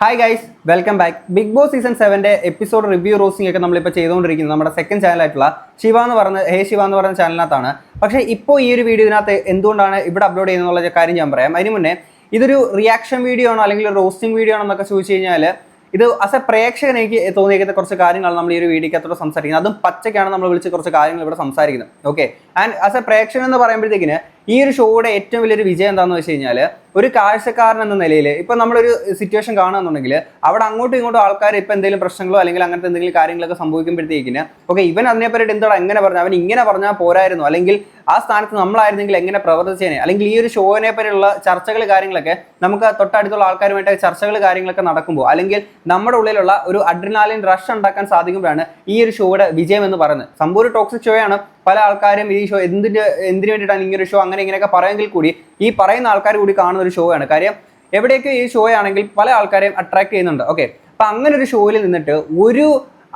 Hi guys welcome back Bigg Boss season സെവന്റെ episode review roasting ഒക്കെ നമ്മളിപ്പോൾ ചെയ്തുകൊണ്ടിരിക്കുന്നത് നമ്മുടെ സെക്കൻഡ് ചാനലായിട്ടുള്ള ശിവ എന്ന് പറഞ്ഞ ഹേ ശിവ എന്ന് പറഞ്ഞ ചാനലിനകത്താണ് പക്ഷേ ഇപ്പോൾ ഈ ഒരു വീഡിയോ ഇതിനകത്ത് എന്തുകൊണ്ടാണ് ഇവിടെ അപ്ലോഡ് ചെയ്യുന്നുള്ള കാര്യം ഞാൻ പറയാം. അതിന് മുന്നേ ഇതൊരു റിയാക്ഷൻ വീഡിയോ ആണോ അല്ലെങ്കിൽ റോസ്റ്റിംഗ് വീഡിയോ ആണോ എന്നൊക്കെ ചോദിച്ചു കഴിഞ്ഞാൽ ഇത് ആസ് എ പ്രേക്ഷകൻ എനിക്ക് തോന്നിയിരിക്കുന്ന കുറച്ച് കാര്യങ്ങളാണ് നമ്മൾ ഈ ഒരു വീഡിയോക്കകത്തോടെ സംസാരിക്കുന്നത്. അതും പച്ചയ്ക്കാണ് നമ്മൾ വിളിച്ച് കുറച്ച് കാര്യങ്ങൾ ഇവിടെ സംസാരിക്കുന്നത്. ഓക്കെ ആൻഡ് ആസ് എ പ്രേക്ഷകൻ എന്ന് പറയുമ്പോഴത്തേക്കിന് ഈ ഒരു ഷോയുടെ ഏറ്റവും വലിയൊരു വിജയം എന്താണെന്ന് വെച്ച് കഴിഞ്ഞാൽ ഒരു കാഴ്ചക്കാരൻ എന്ന നിലയിൽ ഇപ്പം നമ്മളൊരു സിറ്റുവേഷൻ കാണുകയെന്നുണ്ടെങ്കിൽ അവിടെ അങ്ങോട്ടും ഇങ്ങോട്ടും ആൾക്കാർ ഇപ്പം എന്തെങ്കിലും പ്രശ്നങ്ങളോ അല്ലെങ്കിൽ അങ്ങനത്തെ എന്തെങ്കിലും കാര്യങ്ങളൊക്കെ സംഭവിക്കുമ്പോഴത്തേക്കിന് ഓക്കെ ഇവൻ അതിനെപ്പറ്റി എന്താ എങ്ങനെ പറഞ്ഞു അവൻ ഇങ്ങനെ പറഞ്ഞാൽ പോരായിരുന്നു. അല്ലെങ്കിൽ ആ സ്ഥാനത്ത് നമ്മളായിരുന്നെങ്കിൽ എങ്ങനെ പ്രവർത്തിച്ചേനെ? അല്ലെങ്കിൽ ഈ ഒരു ഷോയിനെ പറ്റിയുള്ള ചർച്ചകൾ കാര്യങ്ങളൊക്കെ നമുക്ക് തൊട്ടടുത്തുള്ള ആൾക്കാരുമായിട്ട് ചർച്ചകൾ കാര്യങ്ങളൊക്കെ നടക്കുമ്പോൾ അല്ലെങ്കിൽ നമ്മുടെ ഉള്ളിലുള്ള ഒരു അഡ്രിനാലിൻ റഷ് ഉണ്ടാക്കാൻ സാധിക്കുമ്പോഴാണ് ഈ ഒരു ഷോയുടെ വിജയം എന്ന് പറയുന്നത്. സംഭവം ടോക്സിക് ഷോയാണ് പല ആൾക്കാരും ഈ ഷോ എന്തിന് എന്തിനു വേണ്ടിയിട്ടാണ് ഇങ്ങനെ ഷോ അങ്ങനെ ഇങ്ങനെയൊക്കെ പറയുമെങ്കിൽ കൂടി ഈ പറയുന്ന ആൾക്കാർ കൂടി കാണുന്ന ഒരു ഷോ ആണ്. കാര്യം എവിടെയൊക്കെ ഈ ഷോ ആണെങ്കിൽ പല ആൾക്കാരെയും അട്രാക്ട് ചെയ്യുന്നുണ്ട്. ഓക്കെ അപ്പൊ അങ്ങനെ ഒരു ഷോയിൽ നിന്നിട്ട് ഒരു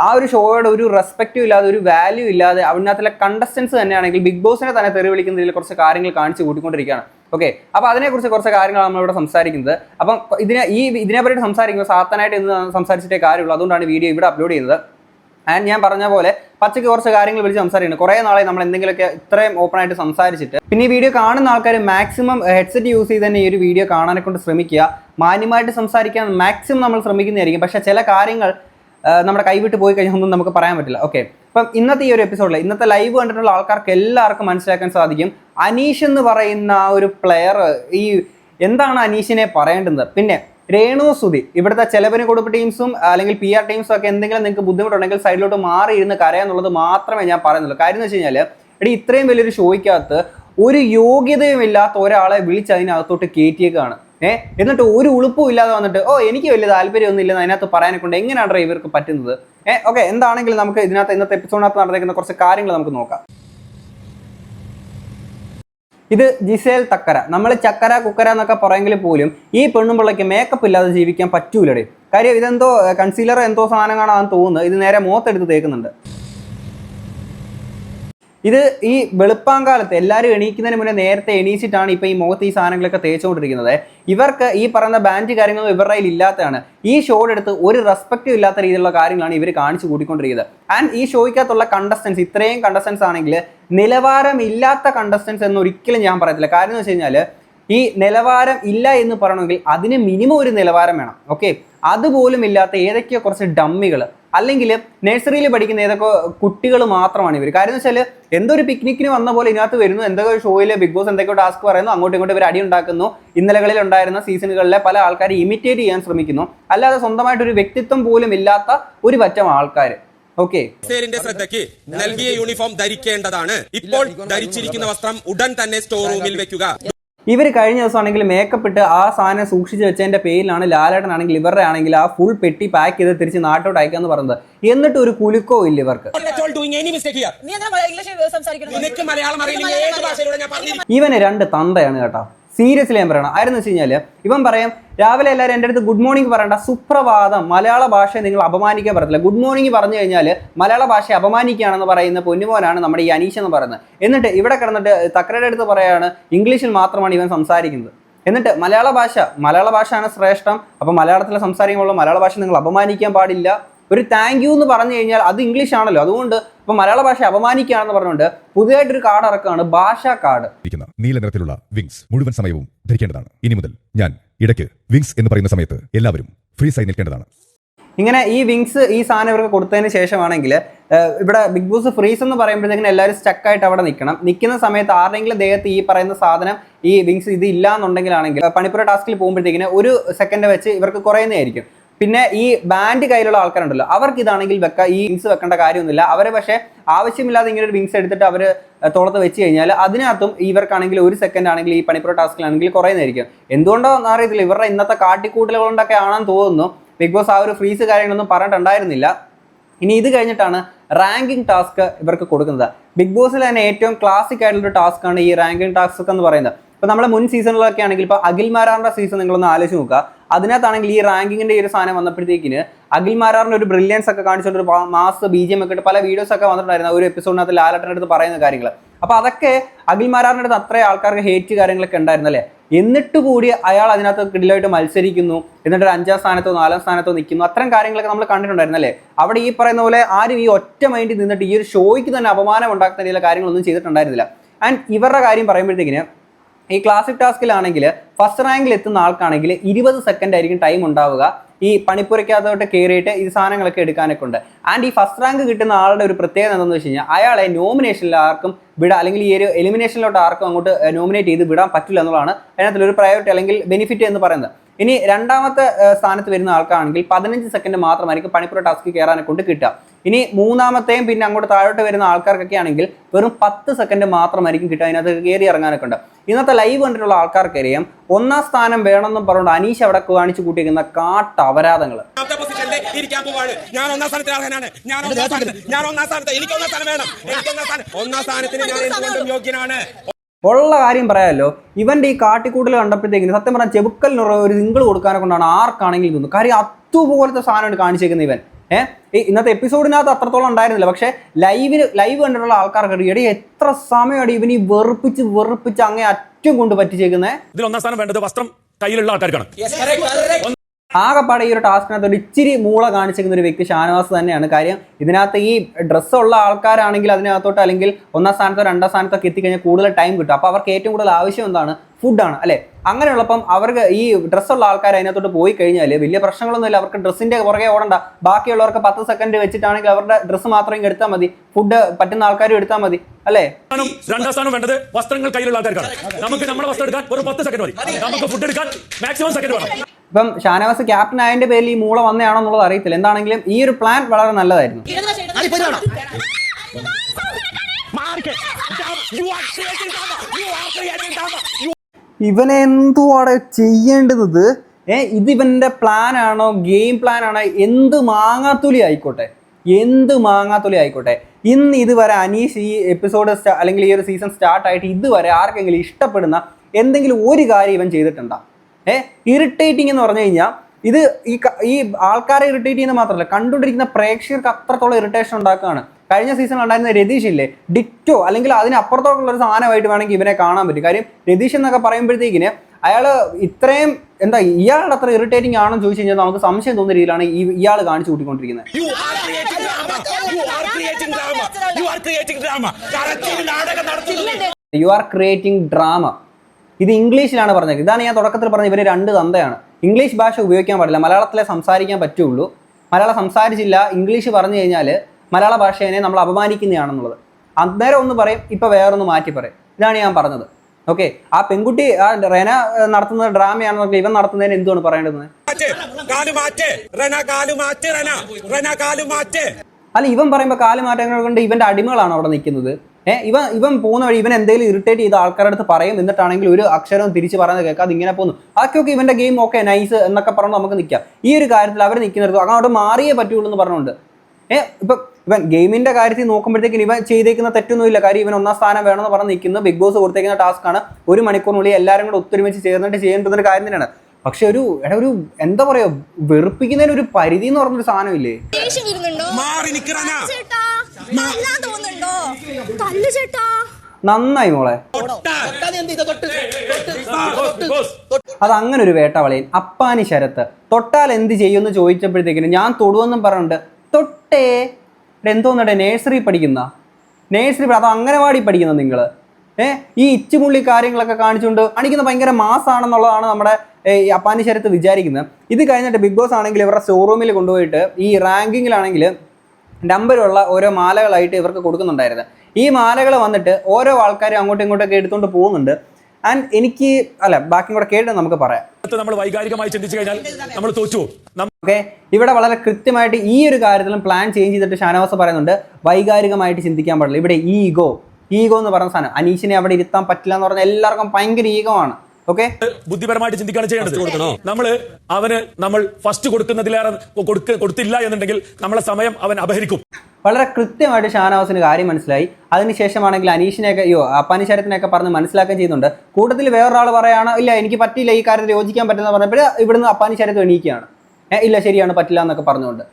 ആ ഒരു ഷോയുടെ ഒരു റെസ്പെക്റ്റും ഇല്ലാതെ ഒരു വാല്യൂ ഇല്ലാതെ അതിനകത്തുള്ള കണ്ടസ്റ്റൻസ് തന്നെയാണെങ്കിൽ ബിഗ് ബോസിനെ തന്നെ തെറി വിളിക്കുന്നതിൽ കുറച്ച് കാര്യങ്ങൾ കാണിച്ചു കൂട്ടിക്കൊണ്ടിരിക്കുകയാണ്. ഓക്കെ അപ്പോൾ അതിനെക്കുറിച്ച് കുറച്ച് കാര്യങ്ങളാണ് നമ്മളിവിടെ സംസാരിക്കുന്നത്. അപ്പം ഇതിനെ ഈ ഇതിനെപ്പറ്റി സംസാരിക്കുമ്പോൾ സാത്തനായിട്ട് ഇന്ന് സംസാരിച്ചിട്ടേ കാര്യമുള്ളൂ. അതുകൊണ്ടാണ് വീഡിയോ ഇവിടെ അപ്ലോഡ് ചെയ്യുന്നത്. ആൻഡ് ഞാൻ പറഞ്ഞ പോലെ പച്ചയ്ക്ക് കുറച്ച് കാര്യങ്ങൾ വിളിച്ച് സംസാരിക്കുന്നു കുറേ നാളെ നമ്മൾ എന്തെങ്കിലുമൊക്കെ ഇത്രയും ഓപ്പൺ ആയിട്ട് സംസാരിച്ചിട്ട്. പിന്നെ ഈ വീഡിയോ കാണുന്ന ആൾക്കാർ മാക്സിമം ഹെഡ്സെറ്റ് യൂസ് ചെയ്ത് തന്നെ ഈ ഒരു വീഡിയോ കാണാനെ കൊണ്ട് ശ്രമിക്കുക. മാന്യമായിട്ട് സംസാരിക്കാൻ മാക്സിമം നമ്മൾ ശ്രമിക്കുന്നതായിരിക്കും. പക്ഷേ ചില കാര്യങ്ങൾ നമ്മുടെ കൈവിട്ട് പോയി കഴിഞ്ഞാൽ ഒന്നും നമുക്ക് പറയാൻ പറ്റില്ല. ഓക്കെ അപ്പം ഇന്നത്തെ ഈ ഒരു എപ്പിസോഡിൽ ഇന്നത്തെ ലൈവ് കണ്ടിട്ടുള്ള ആൾക്കാർക്ക് എല്ലാവർക്കും മനസ്സിലാക്കാൻ സാധിക്കും. അനീഷ് എന്ന് പറയുന്ന ഒരു പ്ലെയർ ഈ എന്താണ് അനീഷിനെ പറയേണ്ടത്? പിന്നെ രേണു സുധി. ഇവിടുത്തെ ചെലവിന് കൊടുപ്പ് ടീംസും അല്ലെങ്കിൽ പി ആർ ടീംസും ഒക്കെ എന്തെങ്കിലും നിങ്ങൾക്ക് ബുദ്ധിമുട്ടുണ്ടെങ്കിൽ സൈഡിലോട്ട് മാറി ഇരുന്ന് കരയാന്നുള്ളത് മാത്രമേ ഞാൻ പറയുന്നുള്ളൂ. കാര്യം എന്ന് വെച്ച് കഴിഞ്ഞാൽ എടി ഇത്രയും വലിയൊരു ഷോയ്ക്കകത്ത് ഒരു യോഗ്യതയും ഇല്ലാത്ത ഒരാളെ വിളിച്ച് അതിനകത്തോട്ട് കയറ്റിയേക്കാണ് ഏഹ് എന്നിട്ട് ഒരു ഉളുപ്പും ഇല്ലാതെ വന്നിട്ട് ഓ എനിക്ക് വലിയ താല്പര്യമൊന്നും ഇല്ലെന്ന് അതിനകത്ത് പറയാനെ കൊണ്ട് എങ്ങനെയാണ് ഇവർക്ക് പറ്റുന്നത്? ഏഹ് ഓക്കെ എന്താണെങ്കിലും നമുക്ക് ഇതിനകത്ത് ഇന്നത്തെ എപ്പിസോഡിനകത്ത് നടന്നിരിക്കുന്ന കുറച്ച് കാര്യങ്ങൾ നമുക്ക് നോക്കാം. ഇത് ജിസേൽ തക്കര. നമ്മൾ ചക്കര കുക്കര എന്നൊക്കെ പറയെങ്കിൽ പോലും ഈ പെണ്ണും പിള്ളയ്ക്ക് മേക്കപ്പ് ഇല്ലാതെ ജീവിക്കാൻ പറ്റൂലടേ. കാര്യം ഇതെന്തോ കൺസീലർ എന്തോ സാധനം കാണാൻ തോന്നുന്നു. ഇത് നേരെ മോത്തെടുത്ത് തേക്കുന്നുണ്ട്. ഇത് ഈ വെളുപ്പാങ്കാലത്ത് എല്ലാവരും എണീക്കുന്നതിന് മുന്നേ നേരത്തെ എണീച്ചിട്ടാണ് ഇപ്പം ഈ മുഖത്ത് ഈ സാധനങ്ങളൊക്കെ തേച്ചുകൊണ്ടിരിക്കുന്നത്. ഇവർക്ക് ഈ പറയുന്ന ബാൻഡ് കാര്യങ്ങളും ഇവരുടെ കയ്യിൽ ഇല്ലാത്തതാണ്. ഈ ഷോയുടെ അടുത്ത് ഒരു റെസ്പെക്റ്റും ഇല്ലാത്ത രീതിയിലുള്ള കാര്യങ്ങളാണ് ഇവർ കാണിച്ചു കൂട്ടിക്കൊണ്ടിരിക്കുന്നത്. ആൻഡ് ഈ ഷോയ്ക്കകത്തുള്ള കണ്ടസ്റ്റൻസ് ഇത്രയും കണ്ടസ്റ്റൻസ് ആണെങ്കിൽ നിലവാരം ഇല്ലാത്ത കണ്ടസ്റ്റൻസ് എന്ന് ഒരിക്കലും ഞാൻ പറയത്തില്ല. കാര്യം എന്ന് വെച്ച് കഴിഞ്ഞാൽ ഈ നിലവാരം ഇല്ല എന്ന് പറയണമെങ്കിൽ അതിന് മിനിമം ഒരു നിലവാരം വേണം. ഓക്കെ അതുപോലും ഇല്ലാത്ത ഏതൊക്കെയോ കുറച്ച് ഡമ്മികൾ അല്ലെങ്കിൽ നഴ്സറിയിൽ പഠിക്കുന്ന ഏതൊക്കെ കുട്ടികൾ മാത്രമാണ് ഇവർ കാര്യം എന്ന് വെച്ചാൽ എന്തൊരു പിക്നിക്കിന് വന്ന പോലെ ഇതിനകത്ത് വരുന്നു എന്തൊക്കെ ഷോയിൽ ബിഗ് ബോസ് എന്തൊക്കെ ടാസ്ക് പറയുന്നു അങ്ങോട്ടും ഇങ്ങോട്ടും ഇവർ അടി ഉണ്ടാക്കുന്നു. ഇന്നലകളിൽ ഉണ്ടായിരുന്ന സീസണുകളിലെ പല ആൾക്കാരെ ഇമിറ്റേറ്റ് ചെയ്യാൻ ശ്രമിക്കുന്നു. അല്ലാതെ സ്വന്തമായിട്ട് ഒരു വ്യക്തിത്വം പോലും ഇല്ലാത്ത ഒരു പറ്റം ആൾക്കാർ ഓക്കെ ശ്രദ്ധയ്ക്ക് നൽകിയ യൂണിഫോം ധരിക്കേണ്ടതാണ്. ഇപ്പോൾ ധരിച്ചിരിക്കുന്ന വസ്ത്രം ഉടൻ തന്നെ സ്റ്റോർ റൂമിൽ വെക്കുക. ഇവർ കഴിഞ്ഞ ദിവസമാണെങ്കിൽ മേക്കപ്പ് ഇട്ട് ആ സാധനം സൂക്ഷിച്ച് വെച്ചതിന്റെ പേരിലാണ് ലാലേട്ടനാണെങ്കിൽ ഇവരുടെ ആണെങ്കിൽ ആ ഫുൾ പെട്ടി പാക്ക് ചെയ്ത് തിരിച്ച് നാട്ടോട്ട് അയക്കാന്ന് പറയുന്നത്. എന്നിട്ട് ഒരു കുലുക്കോ ഇല്ല ഇവർക്ക്. ഇവന് രണ്ട് തന്തയാണ് കേട്ടോ. സീരിയസ്ലി ഞാൻ പറയണം. ആരെന്ന് വെച്ച് കഴിഞ്ഞാൽ ഇവൻ പറയാം രാവിലെ എല്ലാവരും എന്റെ അടുത്ത് ഗുഡ് മോർണിംഗ് പറയണ്ട. സുപ്രഭാതം മലയാള ഭാഷയെ നിങ്ങൾ അപമാനിക്കാൻ പറ്റത്തില്ല ഗുഡ് മോർണിംഗ് പറഞ്ഞു കഴിഞ്ഞാൽ മലയാള ഭാഷയെ അപമാനിക്കുകയാണെന്ന് പറയുന്ന പൊന്നുമോനാണ് നമ്മുടെ ഈ അനീഷ് എന്ന് പറയുന്നത്. എന്നിട്ട് ഇവിടെ കിടന്നിട്ട് തക്കരയുടെ അടുത്ത് പറയാണ് ഇംഗ്ലീഷിൽ മാത്രമാണ് ഇവൻ സംസാരിക്കുന്നത്. എന്നിട്ട് മലയാള ഭാഷ മലയാള ഭാഷയാണ് ശ്രേഷ്ഠം. അപ്പോൾ മലയാളത്തിൽ സംസാരിക്കുമ്പോൾ മലയാള ഭാഷ നിങ്ങൾ അപമാനിക്കാൻ പാടില്ല. ഒരു താങ്ക് യു എന്ന് പറഞ്ഞു കഴിഞ്ഞാൽ അത് ഇംഗ്ലീഷ് ആണല്ലോ. അതുകൊണ്ട് ഇപ്പൊ മലയാള ഭാഷ അപമാനിക്കുകയാണെന്ന് പറഞ്ഞുകൊണ്ട് പുതിയതായിട്ടൊരു കാർഡ് ഇറക്കുകയാണ് ഭാഷാ കാർഡ് ഇരിക്കുന്ന നീല നിറത്തിലുള്ള വിങ്സ് മുഴുവൻ സമയവും ധരിക്കേണ്ടതാണ്. ഇനി മുതൽ ഞാൻ ഇടയ്ക്ക് വിങ്സ് എന്ന് പറയുന്ന സമയത്ത് എല്ലാവരും ഫ്രീ സൈ നിൽക്കേണ്ടതാണ്. ഇങ്ങനെ ഈ വിങ്സ് ഈ സാധനം ഇവർക്ക് കൊടുത്തതിന് ശേഷമാണെങ്കിൽ ഇവിടെ ബിഗ് ബോസ് ഫ്രീസ് എന്ന് പറയുമ്പോഴത്തേക്കും എല്ലാവരും സ്റ്റക്കായിട്ട് അവിടെ നിൽക്കണം. നിൽക്കുന്ന സമയത്ത് ആരുടെങ്കിലും ദേഹത്ത് ഈ പറയുന്ന സാധനം ഈ വിങ്സ് ഇത് ഇല്ല എന്നുണ്ടെങ്കിലാണെങ്കിൽ പണിപ്പുര ടാസ്കിൽ പോകുമ്പോഴത്തേക്കിന് ഒരു സെക്കൻഡ് വെച്ച് ഇവർക്ക് കുറയുന്നതായിരിക്കും. പിന്നെ ഈ ബാൻഡ് കയ്യിലുള്ള ആൾക്കാരുണ്ടല്ലോ അവർക്ക് ഇതാണെങ്കിൽ വെക്ക ഈ വിങ്സ് വെക്കേണ്ട കാര്യമൊന്നുമില്ല. അവരെ പക്ഷേ ആവശ്യമില്ലാതെ ഇങ്ങനെ ഒരു വിങ്സ് എടുത്തിട്ട് അവർ തോളത്ത് വെച്ച് കഴിഞ്ഞാൽ അതിനകത്തും ഇവർക്കാണെങ്കിൽ ഒരു സെക്കൻഡ് ആണെങ്കിൽ ഈ പണിപ്പുറ ടാസ്കിലാണെങ്കിൽ കുറയുന്നതായിരിക്കും. എന്തുകൊണ്ടോ അറിയത്തില്ല. ഇവരുടെ ഇന്നത്തെ കാട്ടിക്കൂട്ടലുകൾ കൊണ്ടൊക്കെ ആണെന്ന് തോന്നുന്നു. ബിഗ് ബോസ് ആ ഒരു ഫ്രീസ് കാര്യങ്ങളൊന്നും പറഞ്ഞിട്ടുണ്ടായിരുന്നില്ല. ഇനി ഇത് കഴിഞ്ഞിട്ടാണ് റാങ്കിങ് ടാസ്ക് ഇവർക്ക് കൊടുക്കുന്നത്. ബിഗ് ബോസിൽ തന്നെ ഏറ്റവും ക്ലാസിക് ആയിട്ടുള്ള ഒരു ടാസ്ക് ആണ് ഈ റാങ്കിങ് ടാസ്ക് എന്ന് പറയുന്നത്. ഇപ്പൊ നമ്മുടെ മുൻ സീസണിലൊക്കെ ആണെങ്കിൽ ഇപ്പൊ അഖിൽ മാരാറിന്റെ സീസൺ നിങ്ങളൊന്ന് ആലോചിച്ച് നോക്കുക. അതിനകത്താണെങ്കിൽ ഈ റാങ്കിങ്ങിന്റെ ഈ ഒരു സാധനം വന്നപ്പോഴത്തേക്കിന് അഖിൽ മാരാറിന്റെ ഒരു ബ്രില്യൻസ് ഒക്കെ കാണിച്ചുകൊണ്ട് ഒരു മാസ് ബി ജി എം ഒക്കെ ഇട്ട് പല വീഡിയോസ് ഒക്കെ വന്നിട്ടുണ്ടായിരുന്നു. ഒരു എപ്പിസോഡിനകത്ത് ലാലട്ടന്റെ അടുത്ത് പറയുന്ന കാര്യങ്ങൾ അപ്പൊ അതൊക്കെ അഖിൽ മാരാറിന്റെ അടുത്ത് അത്രയും ആൾക്കാർക്ക് ഹേറ്റ് കാര്യങ്ങളൊക്കെ ഉണ്ടായിരുന്നു അല്ലേ? എന്നിട്ട് കൂടി അയാൾ അതിനകത്ത് കിടിലായിട്ട് മത്സരിക്കുന്നു. എന്നിട്ട് ഒരു അഞ്ചാം സ്ഥാനത്തോ നാലാം സ്ഥാനത്തോ നിൽക്കുന്നു. അത്തരം കാര്യങ്ങളൊക്കെ നമ്മൾ കണ്ടിട്ടുണ്ടായിരുന്നു അല്ലേ? അവിടെ ഈ പറയുന്ന പോലെ ആരും ഈ ഒറ്റ മൈൻഡിൽ നിന്നിട്ട് ഈ ഒരു ഷോയ്ക്ക് തന്നെ അപമാനം ഉണ്ടാക്കുന്ന രീതിയിലുള്ള കാര്യങ്ങളൊന്നും ചെയ്തിട്ടുണ്ടായിരുന്നില്ല. ആൻഡ് ഇവരുടെ കാര്യം പറയുമ്പോഴത്തേക്കിന് ഈ ക്ലാസിക് ടാസ്കിലാണെങ്കിൽ ഫസ്റ്റ് റാങ്കിൽ എത്തുന്ന ആൾക്കാണെങ്കിൽ ഇരുപത് സെക്കൻഡ് ആയിരിക്കും ടൈം ഉണ്ടാവുക. ഈ പണിപ്പുരയ്ക്കകത്തോട്ട് കയറിയിട്ട് ഈ സാധനങ്ങളൊക്കെ എടുക്കാനൊക്കെ ഉണ്ട്. ആൻഡ് ഈ ഫസ്റ്റ് റാങ്ക് കിട്ടുന്ന ആളുടെ ഒരു പ്രത്യേകത എന്താണെന്ന് വെച്ച് കഴിഞ്ഞാൽ അയാളെ നോമിനേഷനിൽ ആർക്കും വിടാം. അല്ലെങ്കിൽ ഈ ഒരു എലിമിനേഷനിലോട്ട് ആർക്കും അങ്ങോട്ട് നോമിനേറ്റ് ചെയ്ത് വിടാൻ പറ്റില്ല എന്നുള്ളതാണ് അതിനകത്തുള്ള ഒരു പ്രയോറിറ്റി അല്ലെങ്കിൽ ബെനിഫിറ്റ് എന്ന് പറയുന്നത്. ഇനി രണ്ടാമത്തെ സ്ഥാനത്ത് വരുന്ന ആൾക്കാണെങ്കിൽ പതിനഞ്ച് സെക്കൻഡ് മാത്രമായിരിക്കും പണിപ്പുര ടാസ്ക് കയറാനെ കൊണ്ട് കിട്ടുക. ഇനി മൂന്നാമത്തെയും പിന്നെ അങ്ങോട്ട് താഴോട്ട് വരുന്ന ആൾക്കാർക്കൊക്കെ ആണെങ്കിൽ വെറും പത്ത് സെക്കൻഡ് മാത്രമായിരിക്കും കിട്ടുക. അതിനകത്ത് കയറി ഇറങ്ങാനൊക്കെ ഉണ്ട്. ഇന്നത്തെ ലൈവ് കണ്ടിട്ടുള്ള ആൾക്കാർക്കറിയാം ഒന്നാം സ്ഥാനം വേണമെന്നും പറഞ്ഞുകൊണ്ട് അനീഷ് അവിടെ കാണിച്ചു കൂട്ടിയിരിക്കുന്ന കാട്ട അപരാധങ്ങൾ ഇരിക്കാൻ ഞാൻ ഒന്നാം ഞാൻ ഞാൻ ഒന്നാം എനിക്ക് ഒന്നാം സ്ഥാനം വേണം. ഒന്നാം സ്ഥാനം ഒന്നാം സ്ഥാനത്തിന് ഞാൻ യോഗ്യനാണ്. ഉള്ള കാര്യം പറയാമല്ലോ ഇവന്റെ ഈ കാട്ടിക്കൂട്ടിൽ കണ്ടപ്പോഴത്തേക്കിന് സത്യം പറഞ്ഞാൽ ചെബുക്കലിനുള്ള ഒരു സിംഗിൾ കൊടുക്കാനെ കൊണ്ടാണ് ആർക്കാണെങ്കിലും തോന്നുന്നു കാര്യം അതുപോലത്തെ സാധനമാണ് കാണിച്ചേക്കുന്നത് ഇവൻ. ഏഹ് ഈ ഇന്നത്തെ എപ്പിസോഡിനകത്ത് അത്രത്തോളം ഉണ്ടായിരുന്നില്ല. പക്ഷേ ലൈവിന് ലൈവ് കണ്ടിട്ടുള്ള ആൾക്കാർക്ക് ഇടയിൽ എത്ര സമയമാണ് ഇവൻ ഈ വെറുപ്പിച്ച് വെറുപ്പിച്ച് അങ്ങേ അറ്റം കൊണ്ട് പറ്റിച്ചേക്കുന്നത് ഇതിൽ ഒന്നാം സ്ഥാനം വേണ്ടത് വസ്ത്രം കയ്യിലുള്ള ആൾക്കാർക്കാണ്. ആകെപ്പാടെ ഈ ഒരു ടാസ്കിനകത്ത് ഒരു ഇച്ചിരി മൂള കാണിച്ചിരിക്കുന്ന ഒരു വ്യക്തി ഷാനവാസ് തന്നെയാണ്. കാര്യം ഇതിനകത്ത് ഈ ഡ്രസ്സുള്ള ആൾക്കാരാണെങ്കിൽ അതിനകത്തോട്ട് അല്ലെങ്കിൽ ഒന്നാം സ്ഥാനത്തോ രണ്ടാം സ്ഥാനത്തോ സ്ഥാനത്തൊക്കെ എത്തിക്കഴിഞ്ഞാൽ കൂടുതൽ ടൈം കിട്ടും. അപ്പോൾ അവർക്ക് ഏറ്റവും കൂടുതൽ ആവശ്യം എന്താണ്? ഫുഡാണ് അല്ലേ? അങ്ങനെയുള്ളപ്പം അവർക്ക് ഈ ഡ്രസ്സുള്ള ആൾക്കാർ അതിനകത്തോട്ട് പോയി കഴിഞ്ഞാൽ വലിയ പ്രശ്നങ്ങളൊന്നുമില്ല അവർക്ക് ഡ്രസ്സിന്റെ പുറകെ ഓടണ്ട. ബാക്കിയുള്ളവർക്ക് പത്ത് സെക്കൻഡ് വെച്ചിട്ടാണെങ്കിൽ അവരുടെ ഡ്രസ്സ് മാത്രം എടുത്താൽ മതി. ഫുഡ് പറ്റുന്ന ആൾക്കാരും എടുത്താൽ മതി. അല്ലേ? രണ്ടാം സ്ഥാനം വേണ്ടത് വസ്ത്രങ്ങൾ കയ്യിലുള്ള ആൾക്കാർക്കാണ്. നമുക്ക് നമ്മുടെ വസ്ത്രം എടുക്കാൻ ഒരു പത്ത് സെക്കൻഡ് മതി. നമുക്ക് ഫുഡ് എടുക്കാൻ മാക്സിമം സെക്കൻഡ് വേണം. ഇപ്പം ഷാനവാസ് ക്യാപ്റ്റൻ ആയതിന്റെ പേരിൽ ഈ മൂള വന്നതാണോ എന്നുള്ളത് അറിയത്തില്ല. എന്താണെങ്കിലും ഈ ഒരു പ്ലാൻ വളരെ നല്ലതായിരുന്നു. ഇവനെ എന്തുവാടെ ചെയ്യേണ്ടത്? ഏ ഇത് ഇവന്റെ പ്ലാൻ ആണോ ഗെയിം പ്ലാൻ ആണോ? എന്ത് മാങ്ങാത്തുലി ആയിക്കോട്ടെ. എന്ത് മാങ്ങാത്തുലി ആയിക്കോട്ടെ. ഇന്ന് ഇതുവരെ അനീഷ് ഈ എപ്പിസോഡ് അല്ലെങ്കിൽ ഈ ഒരു സീസൺ സ്റ്റാർട്ടായിട്ട് ഇതുവരെ ആർക്കെങ്കിലും ഇഷ്ടപ്പെടുന്ന എന്തെങ്കിലും ഒരു കാര്യം ഇവൻ ചെയ്തിട്ടുണ്ടോ? ഏ? ഇറിറ്റേറ്റിംഗ് എന്ന് പറഞ്ഞു കഴിഞ്ഞാൽ ഇത് ഈ ഈ ആൾക്കാരെ ഇറിറ്റേറ്റ് ചെയ്യുന്ന മാത്രമല്ല കണ്ടുകൊണ്ടിരിക്കുന്ന പ്രേക്ഷകർക്ക് അത്രത്തോളം ഇറിറ്റേഷൻ ഉണ്ടാക്കുകയാണ്. കഴിഞ്ഞ സീസൺ ഉണ്ടായിരുന്ന രതീഷ് ഇല്ലേ ഡിറ്റോ അല്ലെങ്കിൽ അതിനപ്പുറത്തോട്ടുള്ള ഒരു സാധനമായിട്ട് വേണമെങ്കിൽ ഇവനെ കാണാൻ പറ്റും. കാര്യം രതീഷ് എന്നൊക്കെ പറയുമ്പോഴത്തേക്കിന് അയാൾ ഇത്രയും എന്താ ഇയാളുടെ അത്ര ഇറിറ്റേറ്റിംഗ് ആണെന്ന് ചോദിച്ചു കഴിഞ്ഞാൽ നമുക്ക് സംശയം തോന്നുന്ന രീതിയിലാണ് ഈ ഇയാൾ കാണിച്ചു കൂട്ടിക്കൊണ്ടിരിക്കുന്നത്. യു ആർ ക്രിയേറ്റിംഗ് ഡ്രാമ ഇത് ഇംഗ്ലീഷിലാണ് പറഞ്ഞത്. ഇതാണ് ഞാൻ തുടക്കത്തിൽ പറഞ്ഞത് ഇവർ രണ്ട് തന്തയാണ്. ഇംഗ്ലീഷ് ഭാഷ ഉപയോഗിക്കാൻ പാടില്ല. മലയാളത്തിലെ സംസാരിക്കാൻ പറ്റുള്ളൂ. മലയാളം സംസാരിച്ചില്ല. ഇംഗ്ലീഷ് പറഞ്ഞു കഴിഞ്ഞാൽ മലയാള ഭാഷേനെ നമ്മൾ അപമാനിക്കുന്നതാണെന്നുള്ളത്. അന്നേരം ഒന്ന് പറയും ഇപ്പൊ വേറൊന്ന് മാറ്റി പറയും. ഇതാണ് ഞാൻ പറഞ്ഞത്. ഓക്കെ? ആ പെൺകുട്ടി ആ റെന നടത്തുന്ന ഡ്രാമയാണെന്നൊക്കെ ഇവൻ നടത്തുന്നതിന് എന്തുമാണ് പറയേണ്ടത് അല്ല ഇവൻ പറയുമ്പോൾ കാൽ മാറ്റങ്ങൾ കൊണ്ട് ഇവന്റെ അടിമകളാണ് അവിടെ നിൽക്കുന്നത്. ഏഹ് ഇവ ഇവൻ പോകുന്ന വഴി ഇവൻ എന്തെങ്കിലും ഇറിറ്റേറ്റ് ചെയ്ത ആൾക്കാരുടെ അടുത്ത് പറയും എന്നിട്ടാണെങ്കിൽ ഒരു അക്ഷരവും തിരിച്ച് പറയുന്നത് കേൾക്കാതെ ഇങ്ങനെ പോകുന്നു. അതൊക്കെ ഇവന്റെ ഗെയിം ഓക്കെ നൈസ് എന്നൊക്കെ പറഞ്ഞു നമുക്ക് നിൽക്കാം ഈ ഒരു കാര്യത്തിൽ അവർ നിൽക്കുന്നിടത്ത് അങ്ങോട്ട് മാറിയേ പറ്റുള്ളൂ എന്ന് പറഞ്ഞുകൊണ്ട്. ഏഹ് ഇപ്പൊ ഇവൻ ഗെയിമിന്റെ കാര്യത്തിൽ നോക്കുമ്പോഴത്തേക്കും ഇവൻ ചെയ്തേക്കുന്ന തെറ്റൊന്നുമില്ല. കാര്യം ഇവൻ ഒന്നാം സ്ഥാനം വേണമെന്ന് പറഞ്ഞ് നിൽക്കുന്നു ബിഗ് ബോസ് കൊടുത്തേക്കുന്ന ടാസ്ക് ആണ്. ഒരു മണിക്കൂറിനുള്ളിൽ എല്ലാവരും കൂടെ ഒത്തൊരുമിച്ച് ചേർന്നിട്ട് ചെയ്യേണ്ടുന്ന ഒരു കാര്യം തന്നെയാണ്. പക്ഷെ ഒരു എടാ ഒരു എന്താ പറയാ വെറുപ്പിക്കുന്നതിന് ഒരു പരിധി എന്ന് പറഞ്ഞൊരു സാധനമില്ലേ? ദേഷ്യം വരുന്നുണ്ടോ? മാറി നിക്കറന ചേട്ടാ. തല്ലാൻ തോന്നുന്നുണ്ടോ? തല്ലു ചേട്ടാ. നന്നായി മോളെ. അത് അങ്ങനെ ഒരു വേട്ടവളയൻ അപ്പാനി ശരത്ത്. തൊട്ടാൽ എന്ത് ചെയ്യുമെന്ന് ചോദിച്ചപ്പോഴത്തേക്കിന് ഞാൻ തൊടുവെന്നും പറഞ്ഞിട്ടുണ്ട്. തൊട്ടേ. എന്തോന്നടേ നേഴ്സറി പഠിക്കുന്ന നേഴ്സറി അത് അംഗനവാടി പഠിക്കുന്ന നിങ്ങൾ ഏ ഈ ഇച്ചുമുള്ളി കാര്യങ്ങളൊക്കെ കാണിച്ചുകൊണ്ട് കാണിക്കുന്ന ഭയങ്കര മാസാണെന്നുള്ളതാണ് നമ്മുടെ ഈ അപ്പാനി ശരത്ത് വിചാരിക്കുന്നത്. ഇത് കഴിഞ്ഞിട്ട് ബിഗ് ബോസ് ആണെങ്കിൽ ഇവരുടെ ഷോറൂമിൽ കൊണ്ടുപോയിട്ട് ഈ റാങ്കിങ്ങിലാണെങ്കിൽ നമ്പറുള്ള ഓരോ മാലകളായിട്ട് ഇവർക്ക് കൊടുക്കുന്നുണ്ടായിരുന്നു. ഈ മാലകൾ വന്നിട്ട് ഓരോ ആൾക്കാരും അങ്ങോട്ടും ഇങ്ങോട്ടൊക്കെ എടുത്തുകൊണ്ട് പോകുന്നുണ്ട്. ആൻഡ് എനിക്ക് അല്ല ബാക്കി കൂടെ കേട്ട് നമുക്ക് പറയാം. നമ്മൾ വൈകാരികമായി ചിന്തിച്ചു കഴിഞ്ഞാൽ നമ്മൾ തോറ്റു. ഓക്കെ ഇവിടെ വളരെ കൃത്യമായിട്ട് ഈ ഒരു കാര്യത്തിലും പ്ലാൻ ചേഞ്ച് ചെയ്തിട്ട് ഷാനവാസ് പറയുന്നുണ്ട്. വൈകാരികമായിട്ട് ചിന്തിക്കാൻ പാടില്ല. ഇവിടെ ഈഗോ ഈഗോ എന്ന് പറയുന്ന സാധനം. അനീഷിനെ അവിടെ ഇരുത്താൻ പറ്റില്ല എന്ന് പറഞ്ഞാൽ എല്ലാവർക്കും ഭയങ്കര ഈഗോ ആണ് ഓക്കെ ബുദ്ധിപരമായിട്ട് ചിന്തിക്കുകയാണ് ചെയ്യേണ്ടത്. നമ്മൾ അവന് നമ്മൾ ഫസ്റ്റ് കൊടുക്കുന്നതിലേറെ കൊടുത്തില്ല എന്നുണ്ടെങ്കിൽ നമ്മളെ സമയം അവൻ അപഹരിക്കും. വളരെ കൃത്യമായിട്ട് ഷാനവാസിന് കാര്യം മനസ്സിലായി. അതിനുശേഷമാണെങ്കിൽ അനീഷിനെയൊക്കെ അയ്യോ അപ്പാനിശരത്തിനെയൊക്കെ പറഞ്ഞ് മനസ്സിലാക്കുകയും ചെയ്യുന്നുണ്ട്. കൂട്ടത്തിൽ വേറൊരാൾ പറയാണ് ഇല്ല എനിക്ക് പറ്റില്ല ഈ കാര്യത്തിൽ യോജിക്കാൻ പറ്റുന്ന പറഞ്ഞപ്പോൾ ഇവിടുന്ന് അപ്പാനിശരത്ത് എണീക്കുകയാണ്. ഏ ഇല്ല ശരിയാണ് പറ്റില്ല എന്നൊക്കെ പറഞ്ഞുകൊണ്ട്.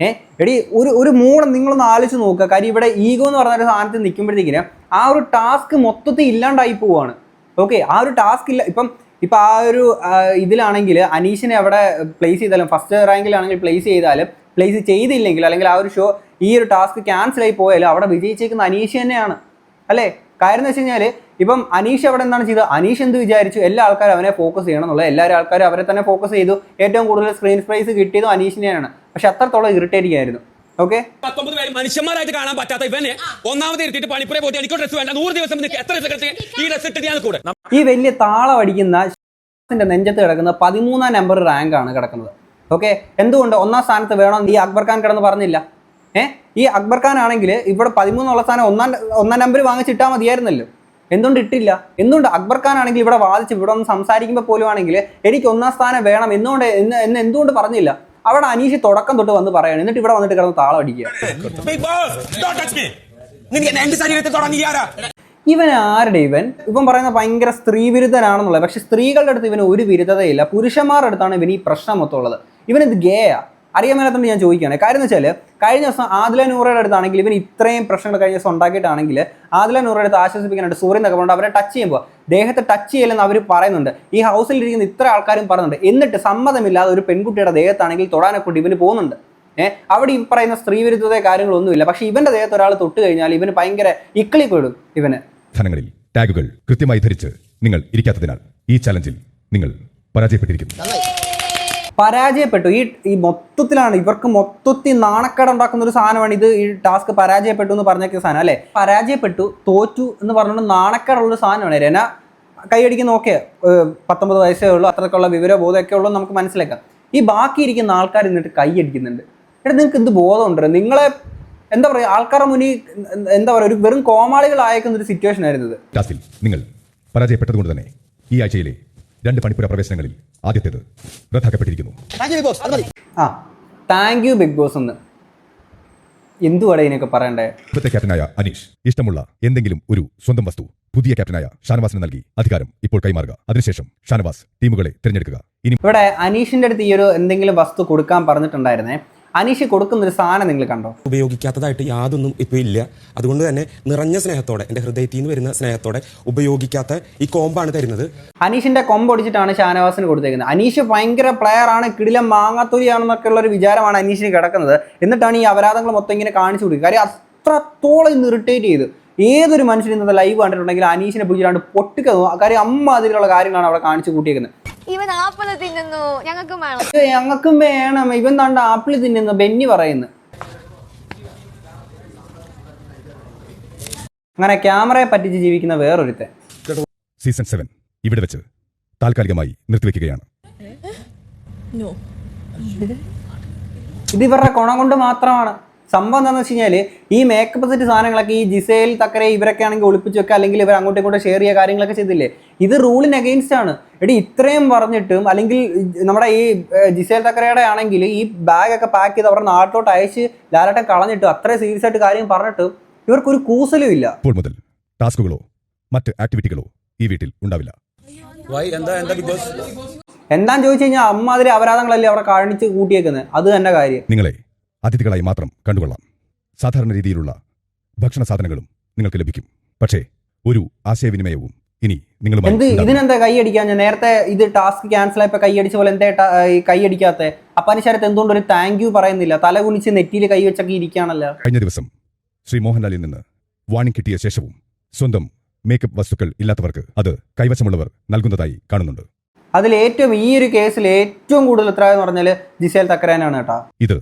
ഏ എടി ഒരു ഒരു മൂണം നിങ്ങളൊന്ന് ആലോചിച്ച് നോക്കുക കാര്യം ഇവിടെ ഈഗോ എന്ന് പറഞ്ഞ ഒരു സാധനത്തിൽ നിൽക്കുമ്പോഴത്തേക്കിന് ആ ഒരു ടാസ്ക് മൊത്തത്തിൽ ഇല്ലാണ്ടായി പോവാണ്. ഓക്കെ ആ ഒരു ടാസ്ക് ഇല്ല ഇപ്പം ഇപ്പം ആ ഒരു ഇതിലാണെങ്കിൽ അനീഷിനെ അവിടെ പ്ലേസ് ചെയ്താലും ഫസ്റ്റ് റാങ്കിലാണെങ്കിൽ പ്ലേസ് ചെയ്താലും പ്ലേസ് ചെയ്തില്ലെങ്കിൽ അല്ലെങ്കിൽ ആ ഒരു ഷോ ഈ ഒരു ടാസ്ക് ക്യാൻസൽ ആയി പോയാലും അവിടെ വിജയിച്ചേക്കുന്ന അനീഷ് തന്നെയാണ്. അല്ലേ? കാര്യം എന്ന് വെച്ച് കഴിഞ്ഞാൽ ഇപ്പം അനീഷ് അവിടെ എന്താണ് ചെയ്തത്? അനീഷ് എന്ത് വിചാരിച്ചു? എല്ലാ ആൾക്കാരും അവനെ ഫോക്കസ് ചെയ്യണം എന്നുള്ളത്. എല്ലാവരും ആൾക്കാരും അവരെ തന്നെ ഫോക്കസ് ചെയ്തു. ഏറ്റവും കൂടുതൽ സ്ക്രീൻ സ്പേസ് കിട്ടിയതും അനീഷിനെയാണ്. പക്ഷെ അത്രത്തോളം ഇറിറ്റേറ്റിംഗ് ആയിരുന്നു. ഓക്കെ പത്തൊമ്പത് പേര് മനുഷ്യന്മാരായിട്ട് കാണാൻ പറ്റാത്ത ഇവനെ ഒന്നാമത് ഇരുത്തിയിട്ട് പണിപ്പുറേ പോയി എനിക്ക് ഡ്രസ് വേണ്ട. നൂറ് ദിവസം എത്ര ഈ ഡ്രസ് ഇട്ടിട്ട് ഞാൻ കൂടെ? ഈ വലിയ താളം അടിക്കുന്ന നെഞ്ചത്ത് കിടക്കുന്ന പതിമൂന്നാം നമ്പർ റാങ്ക് ആണ് കിടക്കുന്നത്. ഓക്കെ എന്തുകൊണ്ട് ഒന്നാം സ്ഥാനത്ത് വേണം ഈ അക്ബർ ഖാൻ കിടന്ന് പറഞ്ഞില്ല? ഏ? ഈ അക്ബർ ഖാൻ ആണെങ്കിൽ ഇവിടെ പതിമൂന്നുള്ള സ്ഥാനം ഒന്നാം ഒന്നാം നമ്പർ വാങ്ങിച്ചിട്ടാൽ മതിയായിരുന്നല്ലോ. എന്തുകൊണ്ട് ഇട്ടില്ല? എന്തുകൊണ്ട് അക്ബർ ഖാൻ ആണെങ്കിൽ ഇവിടെ വാദിച്ച് ഇവിടെ ഒന്ന് സംസാരിക്കുമ്പോൾ പോലും ആണെങ്കിൽ എനിക്ക് ഒന്നാം സ്ഥാനം വേണം എന്നുകൊണ്ട് എന്ന് എന്ന് എന്തുകൊണ്ട് പറഞ്ഞില്ല? അവിടെ അനീഷ് തുടക്കം തൊട്ട് വന്ന് പറയാണ്. എന്നിട്ട് ഇവിടെ വന്നിട്ട് കിടന്ന് താളം അടിക്കുക. ഇവൻ ആരുടെ ഇവൻ? ഇവൻ പറയുന്ന ഭയങ്കര സ്ത്രീ വിരുദ്ധനാണെന്നുള്ളത് പക്ഷെ സ്ത്രീകളുടെ അടുത്ത് ഇവന് ഒരു വിരുദ്ധതയില്ല. പുരുഷന്മാരുടെ അടുത്താണ് ഇവൻ ഈ പ്രശ്നം മൊത്തമുള്ളത് ഇവൻ ഇത് ഗേയാ. അറിയാൻ മേലാത്തോണ്ട് ഞാൻ ചോദിക്കുകയാണ്. കാര്യം എന്ന് വെച്ചാൽ കഴിഞ്ഞ ദിവസം ആദില നൂറയുടെ അടുത്താണെങ്കിൽ ഇവൻ ഇത്രയും പ്രശ്നങ്ങൾ കഴിഞ്ഞ ദിവസം ഉണ്ടാക്കിയിട്ടാണെങ്കിൽ ആദില നൂറയുടെ അടുത്ത് ആശ്വസിപ്പിക്കാനായിട്ട് സൂര്യൻ എന്നൊക്കെ പറഞ്ഞാൽ അവരെ ടച്ച് ചെയ്യുമ്പോൾ ദേഹത്തെ ടച്ച് ചെയ്യില്ലെന്ന് അവർ പറയുന്നുണ്ട്. ഈ ഹൗസിൽ ഇരിക്കുന്ന ഇത്ര ആൾക്കാരും പറയുന്നുണ്ട്. എന്നിട്ട് സമ്മതമില്ലാതെ ഒരു പെൺകുട്ടിയുടെ ദേഹത്താണെങ്കിൽ തൊടാനെ കൊണ്ട് ഇവന് പോകുന്നുണ്ട്. ഏഹ് അവിടെ ഈ പറയുന്ന സ്ത്രീ വിരുദ്ധത കാര്യങ്ങളൊന്നുമില്ല പക്ഷെ ഇവന്റെ ദേഹത്ത് ഒരാൾ തൊട്ട് കഴിഞ്ഞാൽ ഇവന് ഭയങ്കര ഇക്കിളി പോയിടും ഇവന്. സ്ഥാനങ്ങളിൽ ടാഗുകൾ കൃത്യമായി ധരിച്ച് നിങ്ങൾ ഇരിക്കാത്തതിനാൽ ഈ ചലഞ്ചിൽ നിങ്ങൾ പരാജയപ്പെട്ടിരിക്കുന്നു. പരാജയപ്പെട്ടു. ഈ ഈ മൊത്തത്തിലാണ് ഇവർക്ക് മൊത്തത്തിൽ നാണക്കേട് ഉണ്ടാക്കുന്ന ഒരു സാധനമാണ് ഇത്. ഈ ടാസ്ക് പരാജയപ്പെട്ടു എന്ന് പറഞ്ഞേക്കുന്ന സാധനം അല്ലേ? പരാജയപ്പെട്ടു തോറ്റു എന്ന് പറഞ്ഞുകൊണ്ട് നാണക്കേടുള്ള ഒരു സാധനമാണ്. രന കൈയടിക്കുന്ന ഓക്കെ പത്തൊമ്പത് വയസ്സേ ഉള്ളൂ അത്രയ്ക്കുള്ള വിവരബോധമൊക്കെ ഉള്ളൂ നമുക്ക് മനസ്സിലാക്കാം. ഈ ബാക്കി ഇരിക്കുന്ന ആൾക്കാർ എന്നിട്ട് കൈയടിക്കുന്നുണ്ട് എടാ നിങ്ങൾക്ക് എന്ത് ബോധമുണ്ട്? നിങ്ങളെ എന്താ പറയുക ആൾക്കാരുടെ മുന്നിൽ എന്താ പറയുക ഒരു വെറും കോമാളികളായേക്കുന്ന ഒരു സിറ്റുവേഷൻ ആയിരുന്നു ടാസ്കിൽ നിങ്ങൾ പരാജയപ്പെട്ടതുകൊണ്ട് തന്നെ ഈ ആഴ്ചയിലെ രണ്ട് പണിപ്പുര പ്രവേശനങ്ങളിൽ ആദ്യത്തേത്. റദ്ദാക്കപ്പെട്ടിരിക്കുന്നു ആ താങ്ക് യു ബിഗ് ബോസ് ഒന്ന് എന്തുവാടെ ഇതിനൊക്കെ പറയണ്ടേ? ഇപ്പോഴത്തെ ക്യാപ്റ്റനായ അനീഷ് ഇഷ്ടമുള്ള എന്തെങ്കിലും ഒരു സ്വന്തം വസ്തു പുതിയ ക്യാപ്റ്റനായ ഷാനവാസിന് നൽകി അധികാരം ഇപ്പോൾ കൈമാറുക. അതിനുശേഷം ഷാനവാസ് ടീമുകളെ തിരഞ്ഞെടുക്കുക. ഇനി ഇവിടെ അനീഷിന്റെ അടുത്ത് ഈ ഒരു എന്തെങ്കിലും വസ്തു കൊടുക്കാൻ പറഞ്ഞിട്ടുണ്ടായിരുന്നേ. അനീഷ് കൊടുക്കുന്ന ഒരു സാധനം നിങ്ങൾ കണ്ടോ? ഉപയോഗിക്കാത്തതായിട്ട് യാതൊന്നും ഇപ്പോൾ ഇല്ല. അതുകൊണ്ട് തന്നെ നിറഞ്ഞ സ്നേഹത്തോടെ എന്റെ ഹൃദയത്തിൽ നിന്ന് വരുന്ന സ്നേഹത്തോടെ ഉപയോഗിക്കാത്ത ഈ കോമ്പാണ് തരുന്നത്. അനീഷിന്റെ കൊമ്പ് ഒടിച്ചിട്ടാണ് ഷാനവാസിന് കൊടുത്തേക്കുന്നത്. അനീഷ് ഭയങ്കര പ്ലെയർ ആണ് കിടിലം മാങ്ങാത്തൊലിയാണെന്നൊക്കെ ഉള്ള ഒരു വിചാരമാണ് അനീഷിന് കിടക്കുന്നത്. എന്നിട്ടാണ് ഈ അപരാധങ്ങൾ മൊത്തം ഇങ്ങനെ കാണിച്ചു കൊടുക്കുക. കാര്യം അത്രത്തോളം ഇന്ന് ഇറിറ്റേറ്റ് ചെയ്തു. ഏതൊരു മനുഷ്യൻ ഇന്നത്തെ ലൈവ് കണ്ടിട്ടുണ്ടെങ്കിൽ അനീഷിനെ പിടിച്ചിട്ട് പൊട്ടിക്കുക കാര്യം അമ്മ അതിലുള്ള കാര്യങ്ങളാണ് അവിടെ കാണിച്ചു കൂട്ടിയേക്കുന്നത്. ഇവൻ ആപ്പിൾ തിന്നുന്നു. ഞങ്ങൾക്കും വേണം. ഞങ്ങൾക്കും വേണം. ഇവൻ തണ്ട ആപ്പിൾ തിന്നുന്നു ബെന്നി പറയുന്നു. അങ്ങനെ ക്യാമറയെ പറ്റിച്ച് ജീവിക്കുന്ന വേറൊരുത്തെ സീസൺ സെവൻ ഇവിടെ വെച്ച് താൽക്കാലികമായി നിർത്തിവെക്കുകയാണ്. ഇത് ഇവരുടെ കുണം കൊണ്ട് മാത്രമാണ്. സംഭവം എന്താണെന്ന് വെച്ച് കഴിഞ്ഞാൽ ഈ മേക്കപ്പ് സെറ്റ് സാധനങ്ങളൊക്കെ ഈ ജിസേൽ തക്കരെ ഇവരൊക്കെ ആണെങ്കിൽ ഒളിപ്പിച്ച് വെക്കുക അല്ലെങ്കിൽ ഇവർ അങ്ങോട്ടും ഇങ്ങോട്ടും ഷെയർ ചെയ്യുക കാര്യങ്ങളൊക്കെ ചെയ്തില്ലേ? ഇത് റൂളിന് അഗെയിൻസ്റ്റ് ആണ്. എടി ഇത്രയും പറഞ്ഞിട്ടും അല്ലെങ്കിൽ നമ്മുടെ ഈ ജിസേൽ തക്കരയുടെ ആണെങ്കിൽ ഈ ബാഗൊക്കെ ഒക്കെ പാക്ക് ചെയ്ത് അവരുടെ നാട്ടിലോട്ട് അയച്ച് ലാലട്ടം കളഞ്ഞിട്ടും അത്രയും സീരിയസ് ആയിട്ട് കാര്യം പറഞ്ഞിട്ടും ഇവർക്കൊരു കൂസലും ഇല്ല. മുതൽ ടാസ്കുകളോ മറ്റ് ആക്ടിവിറ്റികളോ ഈ വീട്ടിൽ ഉണ്ടാവില്ല. എന്താന്ന് ചോദിച്ചു കഴിഞ്ഞാൽ അമ്മാതിരി അപരാധങ്ങളല്ലേ അവരെ കാണിച്ച് കൂട്ടിയേക്കുന്നത് അത് തന്നെ കാര്യം. നിങ്ങളെ അതിഥികളായി മാത്രം കണ്ടുകൊള്ളാം. സാധാരണ രീതിയിലുള്ള ഭക്ഷണ സാധനങ്ങളും നിങ്ങൾക്ക് ലഭിക്കും. പക്ഷേ ഒരു ആശയവിനിമയവും ഇനി നിങ്ങൾ. ഇതിനെന്താ കൈയടിക്കാൻ? ഞാൻ നേരത്തെ ഇത് ടാസ്ക് ക്യാൻസൽ ആയപ്പോ കൈയടിച്ച പോലെ എന്താ കൈയടിക്കാത്ത കൈയടിക്കാത്തെ? എന്തുകൊണ്ട് ഒരു താങ്ക് യു പറയുന്നില്ല. തല കുണിച്ച് നെറ്റിയിൽ കൈ വെച്ചൊക്കെ ഇരിക്കുകയാണല്ലോ. കഴിഞ്ഞ ദിവസം ശ്രീ മോഹൻലാലിൽ നിന്ന് വാണിംഗ് കിട്ടിയ ശേഷവും സ്വന്തം മേക്കപ്പ് വസ്തുക്കൾ ഇല്ലാത്തവർക്ക് അത് കൈവശമുള്ളവർ നൽകുന്നതായി കാണുന്നുണ്ട്. അതിൽ ഏറ്റവും ഈ ഒരു കേസിൽ ഏറ്റവും കൂടുതൽ എത്ര എന്ന് പറഞ്ഞാൽ ജിസേൽ തക്കരാനാണ് കേട്ടോ. ഇത്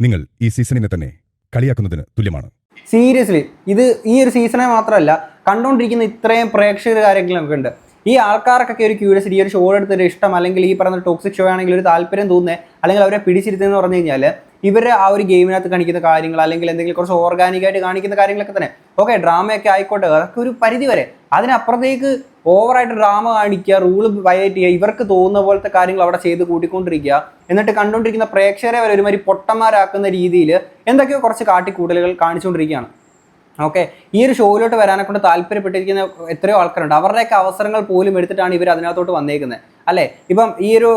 നിങ്ങൾ ഈ സീസണിനെ തന്നെ കളിയാക്കുന്നതിന് തുല്യമാണ്. സീരിയസ്ലി ഇത് ഈ ഒരു സീസണെ മാത്രമല്ല കണ്ടുകൊണ്ടിരിക്കുന്ന ഇത്രയും പ്രേക്ഷകർ കാര്യങ്ങളൊക്കെ ഉണ്ട്. ഈ ആൾക്കാർക്കൊക്കെ ഒരു ക്യൂരിയസിറ്റി ഈ ഒരു ഷോ എടുത്തൊരു ഇഷ്ടം അല്ലെങ്കിൽ ഈ പറഞ്ഞ ടോക്സിക് ഷോ ആണെങ്കിൽ ഒരു താല്പര്യം തോന്നുന്നത് അല്ലെങ്കിൽ അവരെ പിടിച്ചിരുത്തുന്നത് പറഞ്ഞു കഴിഞ്ഞാൽ ഇവരെ ആ ഒരു ഗെയിമിനകത്ത് കാണിക്കുന്ന കാര്യങ്ങൾ അല്ലെങ്കിൽ എന്തെങ്കിലും കുറച്ച് ഓർഗാനിക് ആയിട്ട് കാണിക്കുന്ന കാര്യങ്ങളൊക്കെ തന്നെ. ഓക്കെ ഡ്രാമയൊക്കെ ആയിക്കോട്ടെ അതൊക്കെ ഒരു പരിധി വരെ. അതിനപ്പുറത്തേക്ക് ഓവറായിട്ട് ഡ്രാമ കാണിക്കുക റൂൾ വയറ്റ് ചെയ്യുക ഇവർക്ക് തോന്നുന്ന പോലത്തെ കാര്യങ്ങൾ അവിടെ ചെയ്ത് കൂട്ടിക്കൊണ്ടിരിക്കുക എന്നിട്ട് കണ്ടുകൊണ്ടിരിക്കുന്ന പ്രേക്ഷകരെ വരെ ഒരുമാതിരി പൊട്ടന്മാരാക്കുന്ന രീതിയിൽ എന്തൊക്കെയോ കുറച്ച് കാട്ടിക്കൂടലുകൾ കാണിച്ചുകൊണ്ടിരിക്കുകയാണ്. ഓക്കെ ഈ ഒരു ഷോയിലോട്ട് വരാനെ കൊണ്ട് താല്പര്യപ്പെട്ടിരിക്കുന്ന എത്രയോ ആൾക്കാരുണ്ട്. അവരുടെയൊക്കെ അവസരങ്ങൾ പോലും എടുത്തിട്ടാണ് ഇവർ അതിനകത്തോട്ട് വന്നേക്കുന്നത്. അല്ലേ? ഇപ്പം ഈ ഒരു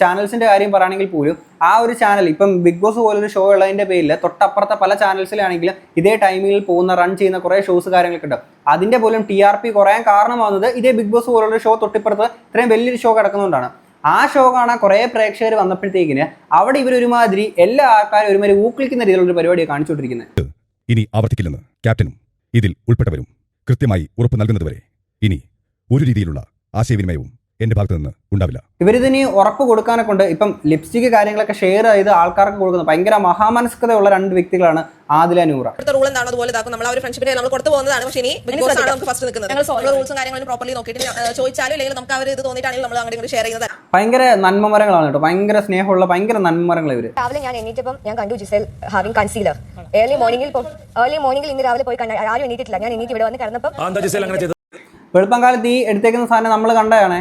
ചാനൽസിന്റെ കാര്യം പറയുകയാണെങ്കിൽ പോലും ആ ഒരു ചാനൽ ഇപ്പം ബിഗ് ബോസ് പോലൊരു ഷോ ഉള്ളതിന്റെ പേരിൽ തൊട്ടപ്പുറത്തെ പല ചാനൽസിലാണെങ്കിലും ഇതേ ടൈമിൽ പോകുന്ന റൺ ചെയ്യുന്ന കുറേ ഷോസ് കാര്യങ്ങളൊക്കെ ഉണ്ട്. അതിന്റെ പോലും ടി ആർ പി കുറയാൻ കാരണമാകുന്നത് ഇതേ ബിഗ് ബോസ് പോലുള്ള ഷോ തൊട്ടിപ്പുറത്ത് ഇത്രയും വലിയൊരു ഷോ കിടക്കുന്നതുകൊണ്ടാണ്. ആ ഷോ കാണാൻ കുറേ പ്രേക്ഷകർ വന്നപ്പോഴത്തേക്കിന് അവിടെ ഇവർ ഒരുമാതിരി എല്ലാ ആൾക്കാരും ഒരുമാതിരി ഊക്കളിക്കുന്ന രീതിയിലുള്ള ഒരു പരിപാടിയാണ് കാണിച്ചുകൊണ്ടിരിക്കുന്നത്. ഇനി ആവർത്തിക്കില്ലെന്ന് ക്യാപ്റ്റനും ഇതിൽ ഉൾപ്പെട്ടവരും കൃത്യമായി ഉറപ്പ് നൽകുന്നതുവരെ ഇനി ഒരു രീതിയിലുള്ള ആശയവിനിമയവും എന്റെ ഭാഗത്ത് നിന്ന് ഉണ്ടാവില്ല. ഇവരിതിന് ഉറപ്പ് കൊടുക്കാനൊക്കെ കൊണ്ട് ഇപ്പം ലിപ്സ്റ്റിക് കാര്യങ്ങളൊക്കെ ഷെയർ ചെയ്ത് ആൾക്കാർക്ക് കൊടുക്കുന്നത് ഭയങ്കര മഹാമനസ്കതയുള്ള രണ്ട് വ്യക്തികളാണ് ആദില നൂറ. റൂൾ എന്താണ്? അതുപോലെ ഇതാക്കും. നമ്മൾ ആ ഒരു ഫ്രണ്ട്ഷിപ്പിനെ നമ്മൾ കൊടുത്തു പോകുന്നതാണ്. പക്ഷേ ഇനി ബിഗ് ബോസ് ആണ് നമുക്ക് ഫസ്റ്റ് നിൽക്കുന്നത്. നമ്മൾ റൂൾസും കാര്യങ്ങളും പ്രോപ്പർലി നോക്കിയിട്ട് ചോദിച്ചാലും അല്ലെങ്കിൽ നമുക്ക് അവർ ഇത് തോന്നിയിട്ടാണെങ്കിൽ നമ്മൾ അങ്ങോട്ട് ഇങ്ങോട്ട് ഷെയർ ചെയ്യുന്നത് ഭയങ്കര നന്മമരങ്ങളാണ് കേട്ടോ. ഭയങ്കര സ്നേഹമുള്ള ഭയങ്കര നന്മമരങ്ങൾ ഇവർ. രാവിലെ ഞാൻ എണീറ്റപ്പം ഞാൻ കണ്ടു ജിസേൽ ഹാവിംഗ് കൺസീലർ ഏർലി മോർണിംഗിൽ ഏർലി മോർണിംഗിൽ ഇന്ന് രാവിലെ പോയി കണ്ട ആരും എണീറ്റിട്ടില്ല. ഞാൻ എണീറ്റ് ഇവിടെ വന്ന് കിടന്നപ്പം വെളുപ്പം കാലത്ത് ഈ എടുത്തേക്കുന്ന സാധനം നമ്മൾ കണ്ടതാണേ